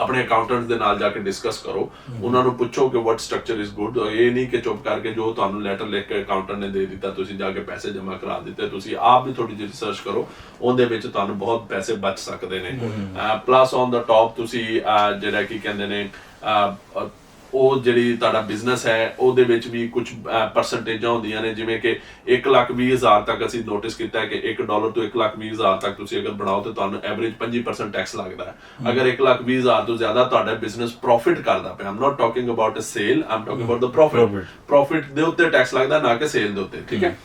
ਆਪਣੇ ਅਕਾਊਂਟੈਂਟ ਦੇ ਨਾਲ ਜਾ ਕੇ ਡਿਸਕਸ ਕਰੋ। ਉਹਨਾਂ ਨੂੰ ਪੁੱਛੋ ਕਿ ਵਾਟ ਸਟਰਕਚਰ ਇਜ਼ ਗੁੱਡ ਇਹ ਨਹੀਂ ਕਿ ਚੁੱਪ ਕਰਕੇ ਜੋ ਤੁਹਾਨੂੰ ਲੈਟਰ ਲਿਖ ਕੇ ਅਕਾਊਂਟੈਂਟ ਨੇ ਦੇ ਦਿੱਤਾ ਤੁਸੀਂ ਜਾ ਕੇ ਪੈਸੇ ਜਮ੍ਹਾਂ ਕਰਾ ਦਿੱਤੇ ਤੁਸੀਂ ਆਪ ਵੀ ਥੋੜੀ ਜਿਹੀ ਰਿਸਰਚ ਕਰੋ। ਉਹਦੇ ਵਿੱਚ ਤੁਹਾਨੂੰ ਬਹੁਤ ਪੈਸੇ ਬਚ ਸਕਦੇ ਨੇ। ਪਲੱਸ ਔਨ ਦਾ ਟਾਪ ਤੁਸੀਂ ਜਿਹੜਾ ਕੀ ਕਹਿੰਦੇ ਨੇ ਉਹ ਜਿਹੜੀ ਤੁਹਾਡਾ ਬਿਜ਼ਨਸ ਹੈ ਉਹਦੇ ਵਿੱਚ ਵੀ ਕੁਝ ਪਰਸੈਂਟੇਜਾਂ ਹੁੰਦੀਆਂ ਨੇ ਜਿਵੇਂ ਕਿ 1 ਲੱਖ 20 ਹਜ਼ਾਰ ਤੱਕ ਅਸੀਂ ਨੋਟਿਸ ਕੀਤਾ ਹੈ ਕਿ 1 ਡਾਲਰ ਤੋਂ 1 ਲੱਖ 20 ਹਜ਼ਾਰ ਤੱਕ ਤੁਸੀਂ ਅਗਰ ਬਣਾਓ ਤੇ ਤੁਹਾਨੂੰ ਐਵਰੇਜ 25% ਟੈਕਸ ਲੱਗਦਾ ਹੈ। ਅਗਰ 1 ਲੱਖ 20 ਹਜ਼ਾਰ ਤੋਂ ਜ਼ਿਆਦਾ ਤੁਹਾਡਾ ਬਿਜ਼ਨਸ ਪ੍ਰੋਫਿਟ ਕਰਦਾ ਪਿਆ I'm not talking about a sale I'm talking about the profit. Profit ਦੇ ਉੱਤੇ ਟੈਕਸ ਲੱਗਦਾ ਨਾ ਕਿ ਸੇਲ ਦੇ ਉੱਤੇ ਠੀਕ ਹੈ।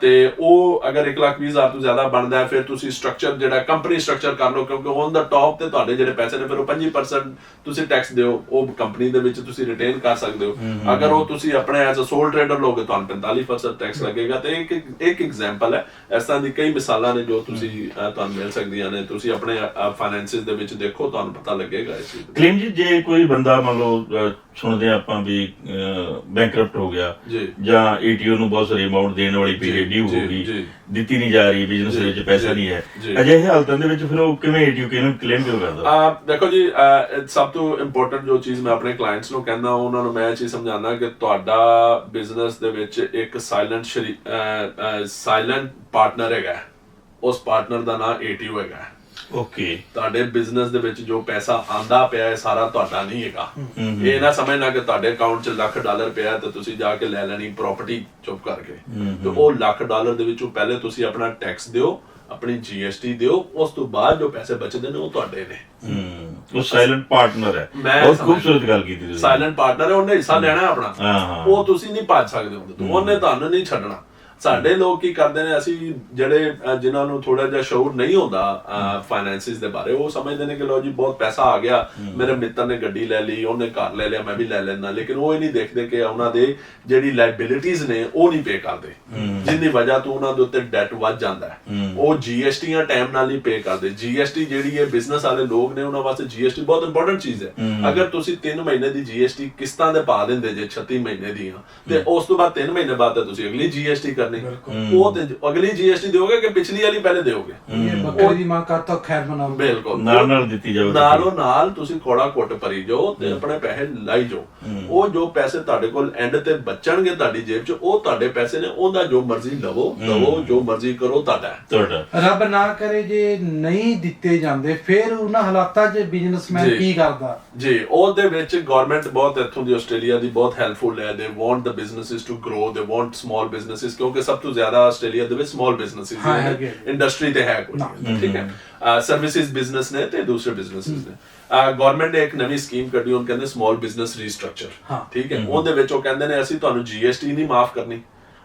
ਤੇ ਉਹ ਅਗਰ 1 ਲੱਖ 20 ਹਜ਼ਾਰ ਤੋਂ ਜ਼ਿਆਦਾ ਬਣਦਾ ਹੈ ਫਿਰ ਤੁਸੀਂ ਸਟਰਕਚਰ ਜਿਹੜਾ ਕੰਪਨੀ ਸਟਰਕਚਰ ਕਰ ਲਓ ਕਿਉਂਕਿ ਔਨ ਦਾ ਟਾਪ ਤੇ ਤੁਹਾਡੇ ਜਿਹੜੇ ਪੈਸੇ ਨੇ ਫਿਰ ਉਹ 25% ਤੁਸੀਂ ਟੈਕਸ ਦਿਓ ਉਹ ਕੰਪਨੀ ਦੇ ਵਿੱਚ ਤੁਸੀਂ ਰਿਟੇਨ ਕਰ ਸਕਦੇ ਹੋ। ਅਗਰ ਉਹ ਤੁਸੀਂ ਆਪਣੇ ਐਜ਼ ਅ ਸੋਲ ਟ੍ਰੇਡਰ ਲੋਗੇ ਤੁਹਾਨੂੰ 45% ਟੈਕਸ ਲੱਗੇਗਾ। ਤੇ ਇੱਕ ਇੱਕ ਐਗਜ਼ਾਮਪਲ ਹੈ ਇਸ ਤਰ੍ਹਾਂ ਦੀ ਕਈ ਮਿਸਾਲਾਂ ਨੇ ਜੋ ਤੁਸੀਂ ਤੁਹਾਨੂੰ ਮਿਲ ਸਕਦੀਆਂ ਨੇ। ਤੁਸੀਂ ਆਪਣੇ ਫਾਈਨੈਂਸਿਸ ਦੇ ਵਿੱਚ ਦੇਖੋ ਤੁਹਾਨੂੰ ਪਤਾ ਲੱਗੇਗਾ ਇਸ ਚੀਜ਼ ਕਲੇਮ ਜੀ ਜੇ ਕੋਈ ਬੰਦਾ ਮੰਨ ਲਓ ਸੁਣਦੇ ਆਪਾਂ ਵੀ ਬੈਂਕਰਪਟ ਹੋ ਗਿਆ ਜੀ। ਏਟੀਓ ਨੂੰ ਬਹੁਤ ਸਾਰੀ ਅਮਾਉਂਟ ਦੇਣ ਵਾਲੀ ਪੀਰੀਅਡ ਡਿਊ ਜੀ, ਹੋ ਗਈ। ਦਿੱਤੀ ਨਹੀਂ ਜਾ ਰਹੀ ਬਿਜ਼ਨਸ ਜੀ, ਵਿੱਚ ਪੈਸਾ ਨਹੀਂ ਹੈ। ਅਜਿਹੇ ਹਾਲਤਾਂ ਦੇ ਵਿੱਚ ਫਿਰ ਉਹ ਕਿਵੇਂ ਕਿਵੇਂ ਕਲੇਮ ਕਿਉਂ ਕਰਦਾ ਆ ਦੇਖੋ ਜੀ ਸਭ ਤੋਂ ਇੰਪੋਰਟੈਂਟ ਜੋ ਚੀਜ਼ ਮੈਂ ਆਪਣੇ ਕਲਾਇੰਟਸ ਨੂੰ ਕਹਿੰਦਾ ਉਹਨਾਂ ਨੂੰ ਮੈਂ ਇਹ ਚੀਜ਼ ਸਮਝਾਉਂਦਾ ਕਿ ਤੁਹਾਡਾ ਬਿਜ਼ਨਸ ਦੇ ਵਿੱਚ ਇੱਕ ਸਾਇਲੈਂਟ ਸਾਇਲੈਂਟ ਪਾਰਟਨਰ ਹੈਗਾ ਹੈ। ਉਸ ਪਾਰਟਨਰ ਦਾ ਨਾਮ ਏਟੀਓ ਹੈਗਾ ਹੈ। ਓਕੇ ਤੁਹਾਡੇ ਬਿਜ਼ਨਸ ਦੇ ਵਿੱਚ ਜੋ ਪੈਸਾ ਆਂਦਾ ਪਿਆ ਹੈ ਸਾਰਾ ਤੁਹਾਡਾ ਨਹੀਂ ਹੈਗਾ। ਇਹ ਨਾ ਸਮਝਣਾ ਕਿ ਤੁਹਾਡੇ ਅਕਾਊਂਟ 'ਚ ਲੱਖ ਡਾਲਰ ਪਿਆ ਤੇ ਤੁਸੀਂ ਜਾ ਕੇ ਲੈ ਲੈਣੀ ਪ੍ਰਾਪਰਟੀ ਚੁੱਪ ਕਰਕੇ। ਤੇ ਉਹ ਲੱਖ ਡਾਲਰ ਦੇ ਵਿੱਚੋਂ ਪਹਿਲੇ ਤੁਸੀਂ ਆਪਣਾ ਟੈਕਸ ਦਿਓ ਆਪਣੀ ਜੀਐਸਟੀ ਦਿਓ ਉਸ ਤੋਂ ਬਾਅਦ ਜੋ ਪੈਸੇ ਬਚਦੇ ਨੇ ਉਹ ਤੁਹਾਡੇ ਨੇ। ਹੂੰ। ਉਹ ਸਾਇਲੈਂਟ ਪਾਰਟਨਰ ਹੈ। ਬਹੁਤ ਖੂਬਸੂਰਤ ਗੱਲ ਕੀਤੀ ਤੁਸੀਂ। ਸਾਇਲੈਂਟ ਪਾਰਟਨਰ ਹੈ ਉਹਨੇ ਹਿੱਸਾ ਲੈਣਾ ਹੈ ਆਪਣਾ। ਉਹ ਤੁਸੀਂ ਨਹੀਂ ਭੱਜ ਸਕਦੇ ਉਹਨੇ ਤੁਹਾਨੂੰ ਨਹੀਂ ਛੱਡਣਾ। ਸਾਡੇ ਲੋਕ ਕੀ ਕਰਦੇ ਨੇ ਅਸੀਂ ਜਿਹੜੇ ਜਿਨ੍ਹਾਂ ਨੂੰ ਥੋੜਾ ਜਿਹਾ ਸ਼ੌਰ ਨਹੀਂ ਹੁੰਦਾ ਫਾਈਨੈਂਸਿਸ ਦੇ ਬਾਰੇ ਉਹ ਸਮਝਦੇ ਨੇ ਕਿ ਲੋ ਜੀ ਬਹੁਤ ਪੈਸਾ ਆ ਗਿਆ ਮੇਰੇ ਮਿੱਤਰ ਨੇ ਗੱਡੀ ਲੈ ਲਈ ਉਹਨੇ ਘਰ ਲੈ ਲਿਆ ਮੈਂ ਵੀ ਲੈ ਲੈਣਾ ਲੇਕਿਨ ਉਹ ਇਹ ਨਹੀਂ ਦੇਖਦੇ ਕਿ ਉਹਨਾਂ ਦੇ ਜਿਹੜੀ ਲਾਇਬਿਲਿਟੀਜ਼ ਨੇ ਉਹ ਨਹੀਂ ਪੇ ਕਰਦੇ। ਜਿੰਦੀ ਵਜ੍ਹਾ ਤੋਂ ਉਹਨਾਂ ਦੇ ਉੱਤੇ ਡੈਟ ਵੱਧ ਜਾਂਦਾ ਹੈ। ਉਹ ਜੀਐਸਟੀਆਂ ਟਾਈਮ ਨਾਲ ਨਹੀਂ ਪੇ ਕਰਦੇ। ਜੀਐਸਟੀ ਜਿਹੜੀ ਹੈ ਬਿਜ਼ਨਸ ਵਾਲੇ ਲੋਕ ਨੇ ਉਹਨਾਂ ਵਾਸਤੇ ਜੀਐਸਟੀ ਬਹੁਤ ਇੰਪੋਰਟੈਂਟ ਚੀਜ਼ ਹੈ। ਅਗਰ ਤੁਸੀਂ 3 ਮਹੀਨੇ ਦੀ ਜੀਐਸਟੀ ਕਿਸ਼ਤਾਂ ਦੇ ਪਾ ਦਿੰਦੇ ਜੇ 36 ਮਹੀਨੇ ਦੀਆਂ ਤੇ ਉਸ ਤੋਂ ਬਾਅਦ 3 ਮਹੀਨੇ ਬਾਅਦ ਤਾਂ ਤੁਸੀਂ ਅਗਲੀ ਜੀਐਸਟੀ ਕਰਨੀ ਉਹ ਤੇ ਅਗਲੀ ਜੀਐਸਟੀ ਦਿਓਗੇ ਕਿ ਪਿਛਲੀ ਵਾਲੀ ਪਹਿਲੇ ਦਿਓਗੇ? ਇਹ ਬੱਕਰੇ ਦੀ ਮਾਂ ਕਰਤਾ ਖੈਰ ਮਨਾਓ। ਬਿਲਕੁਲ। ਨਾਲ ਨਾਲ ਦਿੱਤੀ ਜਾਵੇ ਨਾਲੋਂ ਨਾਲ ਤੁਸੀਂ ਕੋੜਾ ਕੁੱਟ ਭਰੀ ਜਾਓ ਤੇ ਆਪਣੇ ਪੈਸੇ ਲਾਈ ਜਾਓ। ਉਹ ਜੋ ਪੈਸੇ ਤੁਹਾਡੇ ਕੋਲ ਐਂਡ ਤੇ ਬਚਣਗੇ ਤੁਹਾਡੀ ਜੇਬ 'ਚ ਉਹ ਤੁਹਾਡੇ ਪੈਸੇ ਨੇ ਉਹਦਾ ਜੋ ਮਰਜ਼ੀ ਲਵੋ ਲਵੋ ਜੋ ਮਰਜ਼ੀ ਕਰੋ ਤੁਹਾਡਾ ਹੈ। ਤੁਹਾਡਾ ਰੱਬ ਨਾ ਕਰੇ ਜੇ ਨਹੀਂ ਦਿੱਤੇ ਜਾਂਦੇ ਫਿਰ ਉਹਨਾਂ ਹਾਲਾਤਾਂ 'ਚ ਬਿਜ਼ਨਸਮੈਨ ਜੀ। ਕੀ ਕਰਦਾ? ਜੀ ਉਹਦੇ ਵਿੱਚ ਗਵਰਨਮੈਂਟ ਬਹੁਤ ਇੱਥੋਂ ਦੀ ਆਸਟ੍ਰੇਲੀਆ ਦੀ ਬਹੁਤ ਹੈਲਪਫੁਲ ਹੈ। They want the businesses to grow they want small businesses ਕਿਉਂਕਿ ਸਭ ਤੋਂ ਜ਼ਿਆਦਾ ਆਸਟ੍ਰੇਲੀਆ ਦੇ ਵਿੱਚ ਸਮਾਲ ਬਿਜ਼ਨੈਸਸ ਨੇ। ਇੰਡਸਟਰੀ ਤੇ ਹੈ ਕੋਈ ਠੀਕ ਹੈ? ਸਰਵਿਸਿਜ਼ ਬਿਜ਼ਨਸ ਨੇ ਤੇ ਦੂਸਰੇ ਬਿਜ਼ਨੈਸਸ ਨੇ। ਗਵਰਨਮੈਂਟ ਨੇ ਇੱਕ ਨਵੀਂ ਸਕੀਮ ਕੱਢੀ ਉਹਨੂੰ ਕਹਿੰਦੇ ਸਮਾਲ ਬਿਜ਼ਨਸ ਰੀਸਟਰਕਚਰ। ਠੀਕ ਹੈ? ਉਹਦੇ ਵਿੱਚ ਉਹ ਕਹਿੰਦੇ ਨੇ ਅਸੀਂ ਤੁਹਾਨੂੰ ਜੀਐਸਟੀ ਨਹੀਂ ਮਾਫ ਕਰਨੀ।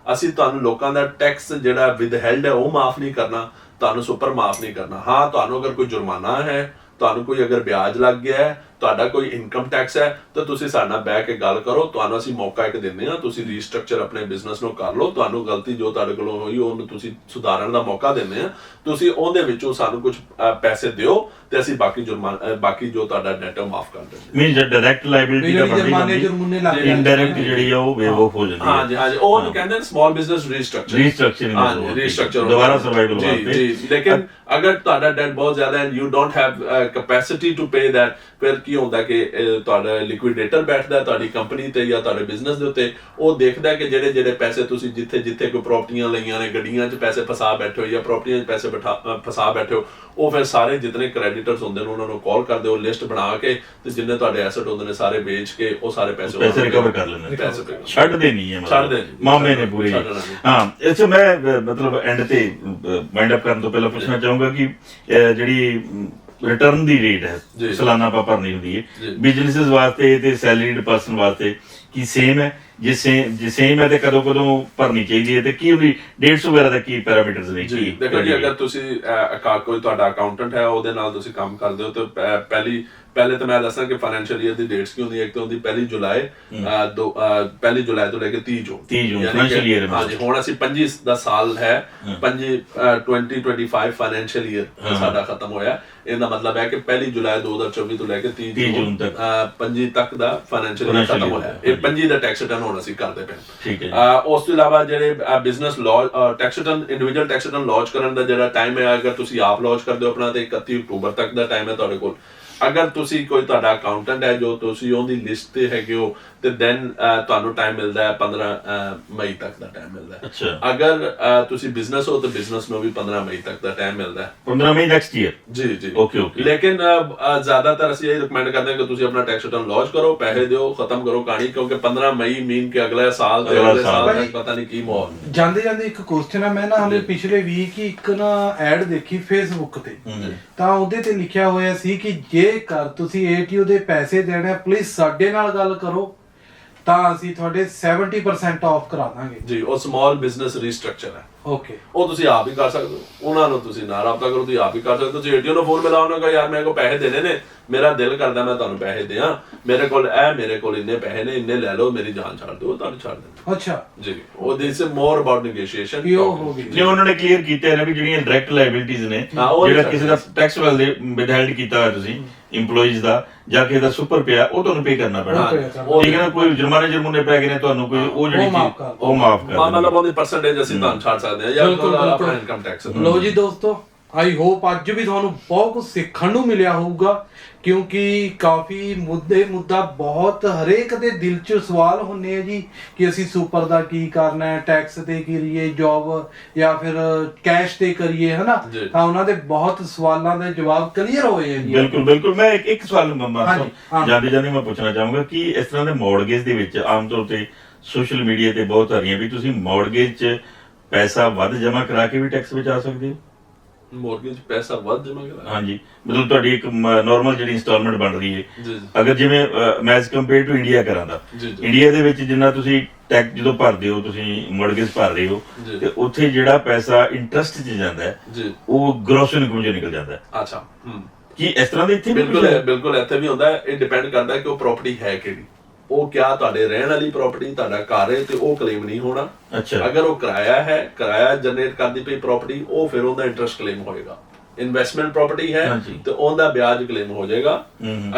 ਅਸੀਂ ਤੁਹਾਨੂੰ ਲੋਕਾਂ ਦਾ ਟੈਕਸ ਜਿਹੜਾ ਵਿਦਹੈਲਡ ਹੈ ਉਹ ਮਾਫ ਨਹੀਂ ਕਰਨਾ। ਤੁਹਾਨੂੰ ਸੁਪਰ ਮਾਫ ਨਹੀਂ ਕਰਨਾ। ਹਾਂ ਤੁਹਾਨੂੰ ਅਗਰ ਕੋਈ ਜੁਰਮਾਨਾ ਹੈ ਤੁਹਾਨੂੰ ਕੋਈ ਅਗਰ ਵਿਆਜ ਲੱਗ ਗਿਆ ਹੈ ਤੁਹਾਡਾ ਕੋਈ ਇਨਕਮ ਟੈਕਸ ਹੈ ਤਾਂ ਤੁਸੀਂ ਸਾਡੇ ਨਾਲ ਬਹਿ ਕੇ ਗੱਲ ਕਰੋ ਤੁਹਾਨੂੰ ਅਸੀਂ ਮੌਕਾ ਇੱਕ ਦਿੰਦੇ ਹਾਂ ਤੁਸੀਂ ਰੀਸਟਰਕਚਰ ਆਪਣੇ ਬਿਜ਼ਨਸ ਨੂੰ ਕਰ ਲਓ ਤੁਹਾਨੂੰ ਗਲਤੀ ਜੋ ਤੁਹਾਡੇ ਕੋਲੋਂ ਹੋਈ ਉਹਨੂੰ ਤੁਸੀਂ ਸੁਧਾਰਨ ਦਾ ਮੌਕਾ ਦਿੰਦੇ ਹਾਂ ਤੁਸੀਂ ਉਹਦੇ ਵਿੱਚੋਂ ਸਾਨੂੰ ਕੁਝ ਪੈਸੇ ਦਿਓ ਤੇ ਅਸੀਂ ਬਾਕੀ ਜੁਰਮਾਨਾ ਬਾਕੀ ਜੋ ਤੁਹਾਡਾ ਡੈਟ ਮਾਫ ਕਰ ਦਿੰਦੇ ਮੀਨਸ ਡਾਇਰੈਕਟ ਲਾਇਬਿਲਿਟੀ ਦਾ ਜੁਰਮਾਨੇ ਜੁਰਮੁਨੇ ਲੱਗ ਜਾਂਦੇ ਇਨਡਾਇਰੈਕਟ ਜਿਹੜੀ ਆ ਉਹ ਵੇਵ ਆਫ ਹੋ ਜਾਂਦੀ ਹਾਂ। ਜੀ ਹਾਂ ਜੀ ਉਹ ਨੂੰ ਕਹਿੰਦੇ ਨੇ ਸਮਾਲ ਬਿਜ਼ਨਸ ਰੀਸਟਰਕਚਰ Restructuring ਹਾਂ ਜੀ ਰੀਸਟਰਕਚਰ ਦੁਬਾਰਾ ਜੀ ਵਾਸਤੇ। ਜੀ ਲੇਕਿਨ ਅਗਰ ਤੁਹਾਡਾ ਡੈਟ ਬਹੁਤ ਜ਼ਿਆਦਾ ਹੈ you don't have capacity to pay that ਫਿਰ ਕੀ ਹੁੰਦਾ ਕਿ ਤੁਹਾਡਾ ਲਿਕੁਇਡੇਟਰ ਬੈਠਦਾ ਤੁਹਾਡੀ ਕੰਪਨੀ ਤੇ ਜਾਂ ਤੁਹਾਡੇ ਬਿਜ਼ਨਸ ਦੇ ਉੱਤੇ ਉਹ ਦੇਖਦਾ ਕਿ ਜਿਹੜੇ ਜਿਹੜੇ ਪੈਸੇ ਤੁਸੀਂ ਜਿੱਥੇ ਜਿੱਥੇ ਕੋਈ ਪ੍ਰਾਪਰਟੀਆਂ ਲਈਆਂ ਨੇ ਗੱਡੀਆਂ 'ਚ ਪੈਸੇ ਫਸਾ ਬੈਠੇ ਹੋ ਜਾਂ ਪ੍ਰਾਪਰਟੀਆਂ 'ਚ ਪੈਸੇ ਬਿਠਾ ਫਸਾ ਬੈਠੇ ਹੋ ਉਹ ਫਿਰ ਸਾਰੇ ਜਿਤਨੇ ਕ੍ਰੈਡੀਟਰਸ ਹੁੰਦੇ ਨੇ ਉਹਨਾਂ ਨੂੰ ਕਾਲ ਕਰਦੇ ਹੋ ਲਿਸਟ ਬਣਾ ਕੇ ਤੇ ਜਿੰਨੇ ਤੁਹਾਡੇ ਐਸੈਟ ਹੁੰਦੇ ਨੇ ਸਾਰੇ ਵੇਚ ਕੇ ਉਹ ਸਾਰੇ ਪੈਸੇ ਪੈਸੇ recover ਕਰ ਲੈਣੇ। ਪੈਸੇ ਛੱਡਦੇ ਨਹੀਂ ਹੈ ਨਹੀਂ। ਮਾਮੇ ਨੇ ਪੂਰੀ। ਹਾਂ ਅੱਛਾ ਮੈਂ ਮਤਲਬ ਐਂਡ ਤੇ ਮਾਈਂਡ ਅਪ ਕਰਨ ਤੋਂ ਪਹਿਲਾਂ ਪੁੱਛਣਾ ਚਾਹੂੰਗਾ ਕਿ ਜਿਹੜੀ ਰਿਟਰਨ ਦੀ ਰੇਟ। ਹੈ। ਸਾਲਾਨਾ ਆਪਾਂ ਭਰਨੀ ਹੁੰਦੀ ਹੈ। ਬਿਜ਼ਨੈਸਸ ਵਾਸਤੇ ਤੇ ਸੈਲਰੀਡ ਪਰਸਨ ਵਾਸਤੇ ਕੀ ਸੇਮ ਹੈ? ਜੇ ਸੇਮ ਜੇ ਸੇਮ ਹੈ ਤੇ ਕਦੋਂ ਕਦੋਂ ਭਰਨੀ ਚਾਹੀਦੀ ਹੈ ਤੇ ਕੀ ਉਹਦੀ 150 ਵਗੈਰਾ ਦਾ ਕੀ ਪੈਰਾਮੀਟਰਸ ਨੇ? ਕੀ ਦੇਖੋ ਜੀ ਅਗਰ ਤੁਸੀਂ ਅਹ, ਅਕਾ- ਕੋਈ ਤੁਹਾਡਾ ਅਕਾਊਂਟੈਂਟ ਹੈ ਉਹਦੇ ਨਾਲ ਤੁਸੀਂ ਕੰਮ ਕਰਦੇ ਹੋ ਤਾਂ ਪਹਿ- ਪਹਿਲੀ ਪਹਿਲੇ ਤਾਂ ਮੈਂ ਦੱਸਣਾ ਕਿ ਫਾਈਨੈਂਸ਼ੀਅਲ ਈਅਰ ਦੀ ਡੇਟਸ ਕੀ ਹੁੰਦੀ ਹੈ ਇੱਕ ਤਾਂ ਹੁੰਦੀ ਪਹਿਲੀ ਜੁਲਾਈ ਦੋ ਪਹਿਲੀ ਜੁਲਾਈ ਤੋਂ ਲੈ ਕੇ 30 ਜੂਨ। 30 ਜੂਨ, ਹੈ ਹਾਂਜੀ ਹੁਣ ਅਸੀਂ 25 ਦਾ ਸਾਲ ਹੈ 25 2025 ਫਾਈਨੈਂਸ਼ੀਅਲ ਈਅਰ ਸਾਡਾ ਖਤਮ ਹੋਇਆ। ਇਹਦਾ ਮਤਲਬ ਹੈ ਕਿ ਪਹਿਲੀ ਜੁਲਾਈ 2024 ਤੋਂ ਲੈ ਕੇ 30 30 ਜੂਨ ਤੱਕ। ਅਹ, 25 ਤੱਕ ਦਾ ਫਾਈਨੈਂਸ਼ੀਅਲ ਈਅਰ ਖਤਮ ਹੋਇਆ। ਇਹ 25 ਦਾ ਟੈਕਸ ਰਿਟਰਨ ਹੁਣ ਅਸੀਂ ਕਰਦੇ ਪਏ। ਠੀਕ ਹੈ ਉਸ ਤੋਂ ਇਲਾਵਾ ਜਿਹੜੇ business law tax return individual tax return launch ਕਰਨ ਦਾ ਜਿਹੜਾ ਟਾਈਮ ਹੈ ਅਗਰ ਤੁਸੀਂ ਆਪ ਲਾਂਚ ਕਰਦੇ ਹੋ ਆਪਣਾ ਤੇ 31 ਅਕਤੂਬਰ ਤੱਕ ਦਾ ਟਾਈਮ ਹੈ ਤੁਹਾਡੇ ਕੋਲ। ਅਗਰ ਤੁਸੀਂ ਕੋਈ ਤੁਹਾਡਾ ਅਕਾਊਂਟੈਂਟ ਹੈ ਜੋ ਤੁਸੀਂ ਉਹਦੀ ਲਿਸਟ ਤੇ ਹੈਗੇ ਹੋ ਤੇ ਦੈਨ ਤੁਹਾਨੂੰ ਟਾਈਮ ਮਿਲਦਾ ਹੈ 15 ਅਹ, ਮਈ ਤੱਕ ਦਾ ਟਾਈਮ ਮਿਲਦਾ ਹੈ। ਅੱਛਾ। ਅਗਰ ਤੁਸੀਂ ਬਿਜ਼ਨਸ ਹੋ ਤਾਂ ਬਿਜ਼ਨਸ ਨੂੰ ਵੀ 15 ਮਈ ਤੱਕ ਦਾ ਟਾਈਮ ਮਿਲਦਾ ਹੈ। 15 ਮਈ ਨੈਕਸਟ ਈਅਰ ਜੀ ਜੀ। Okay, okay. ਲੇਕਿਨ ਜ਼ਿਆਦਾਤਰ ਅਸੀਂ ਇਹ ਰეკਮੈਂਡ ਕਰਦੇ ਹਾਂ ਕਿ ਤੁਸੀਂ ਆਪਣਾ ਟੈਕਸ ਰਿਟਰਨ ਲਾਂਚ ਕਰੋ ਪੈਸੇ ਦਿਓ ਖਤਮ ਕਰੋ ਕਹਾਣੀ ਕਿਉਂਕਿ 15 ਮਈ ਮੀਨ ਕਿ ਅਗਲੇ ਸਾਲ ਤੇ ਅਗਲਾ ਸਾਲ। ਤੱਕ ਪਤਾ ਨਹੀਂ ਕੀ ਮਾਹੌਲ ਜਾਂਦੇ ਜਾਂਦੇ ਇੱਕ ਕੁਐਸਚਨ ਹੈ ਮੈਂ ਨਾ ਹਲੇ ਪਿਛਲੇ ਵੀਕ ਹੀ ਇੱਕ ਨਾ ਐਡ ਦੇਖੀ ਫੇਸਬੁੱਕ ਤੇ। ਤਾਂ ਉਹਦੇ ਤੇ ਲਿਖਿਆ ਹੋਇਆ ਸੀ ਕਿ ਜੇਕਰ ਤੁਸੀਂ ਏਟੀਓ ਦੇ ਪੈਸੇ ਦੇਣੇ ਪਲੀਜ਼ ਸਾਡੇ ਨਾਲ ਗੱਲ ਕਰੋ। ਤਾਂ ਅਸੀਂ ਤੁਹਾਡੇ 70% ਆਫ ਕਰਾ ਦਾਂਗੇ। ਜੀ ਉਹ ਸਮਾਲ ਬਿਜ਼ਨਸ ਰੀਸਟ੍ਰਕਚਰ ਹੈ। ਓਕੇ ਉਹ ਤੁਸੀਂ ਆਪ ਹੀ ਕਰ ਸਕਦੇ ਹੋ। ਉਹਨਾਂ ਨੂੰ ਤੁਸੀਂ ਨਾਲ ਰਾਬਤਾ ਕਰੋ ਤੁਸੀਂ ਆਪ ਹੀ ਕਰ ਸਕਦੇ ਹੋ। ਤੁਸੀਂ ਏਟੀਐਮ ਨੂੰ ਫੋਨ ਮਿਲਾਓ ਉਹਨਾਂ ਕਹੋ ਯਾਰ ਮੇਰੇ ਕੋਲ ਪੈਸੇ ਦੇਣੇ ਨੇ। ਮੇਰਾ ਦਿਲ ਕਰਦਾ ਮੈਂ ਤੁਹਾਨੂੰ ਪੈਸੇ ਦਿਆਂ। ਮੇਰੇ ਕੋਲ ਇਹ ਮੇਰੇ ਕੋਲ ਇੰਨੇ ਪੈਸੇ ਨੇ ਇੰਨੇ ਲੈ ਲਓ ਮੇਰੀ ਜਾਨ ਛੱਡ ਦਿਓ ਤੁਹਾਨੂੰ ਛੱਡ ਦੇਣਗੇ ਅੱਛਾ। ਜੀ ਉਹ this is more about negotiation ਵੀ ਉਹ ਹੋ ਗਈ। ਜੇ ਉਹਨਾਂ ਨੇ ਕਲੀਅਰ ਕੀਤਾ ਹੈ ਨਾ ਵੀ ਜਿਹੜੀਆਂ ਡਾਇਰੈਕਟ ਲਾਇਬਿਲਿਟੀਜ਼ ਨੇ ਜਿਹੜਾ ਕਿਸੇ ਦਾ ਟੈਕਸ ਵਾਲ ਦੇ ਵਿਦਹੈਲਡ ਕੀਤਾ ਹੋਇਆ ਤੁਸੀਂ EMPLOYEES ਦਾ ਜਾਂ ਕਿਸੇ ਦਾ ਸੁਪਰ ਪਿਆ ਉਹ ਤੁਹਾਨੂੰ ਪੇ ਕਰਨਾ ਪੈਣਾ। ਠੀਕ ਹੈ ਨਾ ਕੋਈ ਜੁਰਮਾਨੇ ਜੁਰਮਾਨੇ ਪੈ ਗਏ ਨੇ ਤੁਹਾਨੂੰ ਕੋਈ ਉਹ ਜਿਹੜੀ ਉਹ ਮਾਫ਼ ਚੀਜ਼-। ਉਹ ਮਾਫ ਕਰ ਮਾ ਦਿਓ। ਮਤਲਬ ਉਹਦੀ ਪਰਸੈਂਟੇਜ ਅਸੀਂ ਤੁਹਾਨੂੰ ਛੱਡ ਸਕਦੇ ਹਾਂ ਜਾਂ ਬਿਲਕੁਲ, ਆਪਣਾ। ਇਨਕਮ ਟੈਕਸ ਲੋ ਜੀ ਦੋਸਤੋ ਆਈ ਹੋਪ ਅੱਜ ਵੀ ਤੁਹਾਨੂੰ ਬਹੁਤ ਕੁਝ ਸਿੱਖਣ ਨੂੰ ਮਿਲਿਆ ਹੋਊਗਾ। ਕਿਉਂਕਿ ਕਾਫੀ ਮੁੱਦੇ ਮੁੱਦਾ ਬਹੁਤ ਹਰੇਕ ਦੇ ਦਿਲ 'ਚ ਸਵਾਲ ਹੁੰਨੇ ਆ ਜੀ ਕਿ ਅਸੀਂ ਸੁਪਰ ਦਾ ਕੀ ਕਰਨਾ ਹੈ ਟੈਕਸ ਤੇ ਕਰੀਏ ਜੌਬ ਜਾਂ ਫਿਰ ਕੈਸ਼ ਤੇ ਕਰੀਏ ਹਨਾ? ਜੀ। ਤਾਂ ਉਹਨਾਂ ਦੇ ਬਹੁਤ ਸਵਾਲਾਂ ਦੇ ਜਵਾਬ ਕਲੀਅਰ ਹੋਏ ਆ ਜੀ। ਬਿਲਕੁਲ ਬਿਲਕੁਲ। ਮੈਂ ਇੱਕ ਇੱਕ ਸਵਾਲ ਮੰਮਾ ਹਾਂਜੀ, ਹਾਂ। ਜਾਂਦੇ ਜਾਂਦੇ ਮੈਂ ਪੁੱਛਣਾ ਚਾਹੂੰਗਾ ਕਿ ਇਸ ਤਰ੍ਹਾਂ ਦੇ ਮੌਰਗੇਜ ਦੇ ਵਿੱਚ ਆਮ ਤੌਰ ਤੇ ਸੋਸ਼ਲ ਮੀਡੀਆ ਤੇ ਬਹੁਤ ਆ ਰਹੀਆਂ ਵੀ ਤੁਸੀਂ ਮੌਰਗੇਜ 'ਚ ਪੈਸਾ ਵੱਧ ਜਮ੍ਹਾਂ ਕਰਾ ਕੇ ਵੀ ਟੈਕਸ ਬਚਾ ਸਕਦੇ ਹੋ? ਮੋਰਗੇਜ ਪੈਸਾ ਵੱਧ ਜਮਾ ਕਰਾ ਹਾਂਜੀ। ਮਤਲਬ ਤੁਹਾਡੀ ਇੱਕ ਨਾਰਮਲ ਜਿਹੜੀ ਇੰਸਟਾਲਮੈਂਟ ਬਣ ਰਹੀ ਹੈ। ਅਗਰ ਜਿਵੇਂ ਮੈਂ ਐਸ ਕੰਪੇਅਰ ਟੂ ਇੰਡੀਆ ਕਰਾਂ ਦਾ। ਇੰਡੀਆ ਦੇ ਵਿੱਚ ਜਿੰਨਾ ਤੁਸੀਂ ਟੈਕਸ ਜਦੋਂ ਭਰਦੇ ਹੋ ਤੁਸੀਂ ਮੌਰਗੇਜ ਭਰ ਰਹੇ ਹੋ। ਤੇ ਉੱਥੇ ਜਿਹੜਾ ਪੈਸਾ ਇੰਟਰਸਟ 'ਚ ਜਾਂਦਾ ਹੈ ਉਹ ਗ੍ਰੋਸ ਇਨਕਮ 'ਚ ਨਿਕਲ ਜਾਂਦਾ ਹੈ। ਅੱਛਾ ਹੂੰ। ਕੀ ਇਸ ਤਰ੍ਹਾਂ ਦੇ ਇੱਥੇ ਵੀ ਬਿਲਕੁਲ? ਬਿਲਕੁਲ ਇੱਥੇ ਵੀ ਹੁੰਦਾ ਹੈ। ਇਹ ਡਿਪੈਂਡ ਕਰਦਾ ਹੈ ਕਿ ਉਹ ਪ੍ਰਾਪਰਟੀ ਹੈ ਕਿਹੜੀ। ਉਹ ਕਿਆ ਤੁਹਾਡੇ ਰਹਿਣ ਵਾਲੀ ਪ੍ਰਾਪਰਟੀ ਤੁਹਾਡਾ ਘਰ ਹੈ ਤੇ ਉਹ ਕਲੇਮ ਨਹੀਂ ਹੋਣਾ। ਅੱਛਾ। ਅਗਰ ਉਹ ਕਿਰਾਇਆ ਹੈ ਕਿਰਾਇਆ ਜਨਰੇਟ ਕਰਦੀ ਪਈ ਪ੍ਰਾਪਰਟੀ ਉਹ ਫਿਰ ਉਹਦਾ ਇੰਟਰਸਟ ਕਲੇਮ ਹੋਏਗਾ। ਇਨਵੈਸਟਮੈਂਟ ਪ੍ਰਾਪਰਟੀ ਹੈ। ਤੇ ਉਹਦਾ ਵਿਆਜ ਕਲੇਮ ਹੋ ਜਾਏਗਾ।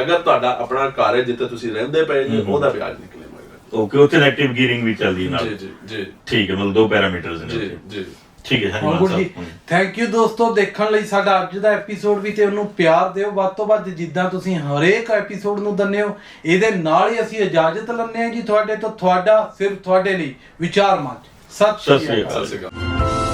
ਅਗਰ ਤੁਹਾਡਾ ਆਪਣਾ ਘਰ ਹੈ ਜਿੱਥੇ ਤੁਸੀਂ ਰਹਿੰਦੇ ਪਏ ਜੀ ਉਹਦਾ ਵਿਆਜ ਨਹੀਂ ਕਲੇਮ ਹੋਏਗਾ। ਓਕੇ ਉੱਥੇ ਨੈਗੇਟਿਵ ਗੀਅਰਿੰਗ ਵੀ ਚੱਲਦੀ ਹੈ ਜੀ ਨਾਲ। ਜੀ ਜੀ ਠੀਕ ਹੈ ਮਤਲਬ ਦੋ ਪੈਰਾਮੀਟਰਸ ਨੇ ਜੀ। ਜੀ। ਠੀਕ ਹੈ ਹਾਂਜੀ ਜੀ ਸਾਹਿਬ ਥੈਂਕ ਯੂ ਦੋਸਤੋ ਦੇਖਣ ਲਈ ਸਾਡਾ ਅੱਜ ਦਾ ਐਪੀਸੋਡ ਵੀ ਤੇ ਉਹਨੂੰ ਪਿਆਰ ਦਿਓ। ਵੱਧ ਤੋਂ ਵੱਧ ਜਿੱਦਾਂ ਤੁਸੀਂ ਹਰੇਕ ਐਪੀਸੋਡ ਨੂੰ ਦੰਨੇ ਹੋ ਇਹਦੇ ਨਾਲ ਹੀ ਅਸੀਂ ਇਜਾਜ਼ਤ ਲੈਂਦੇ ਹਾਂ ਜੀ ਤੁਹਾਡੇ ਤੋਂ ਤੁਹਾਡਾ ਸਿਰਫ ਤੁਹਾਡੇ ਲਈ। ਵਿਚਾਰ ਮੰਚ ਸਤਿ ਸਤਿ ਸ਼੍ਰੀ ਸ਼੍ਰੀ ਅਕਾਲ। ਸਤਿ ਸ਼੍ਰੀ ਅਕਾਲ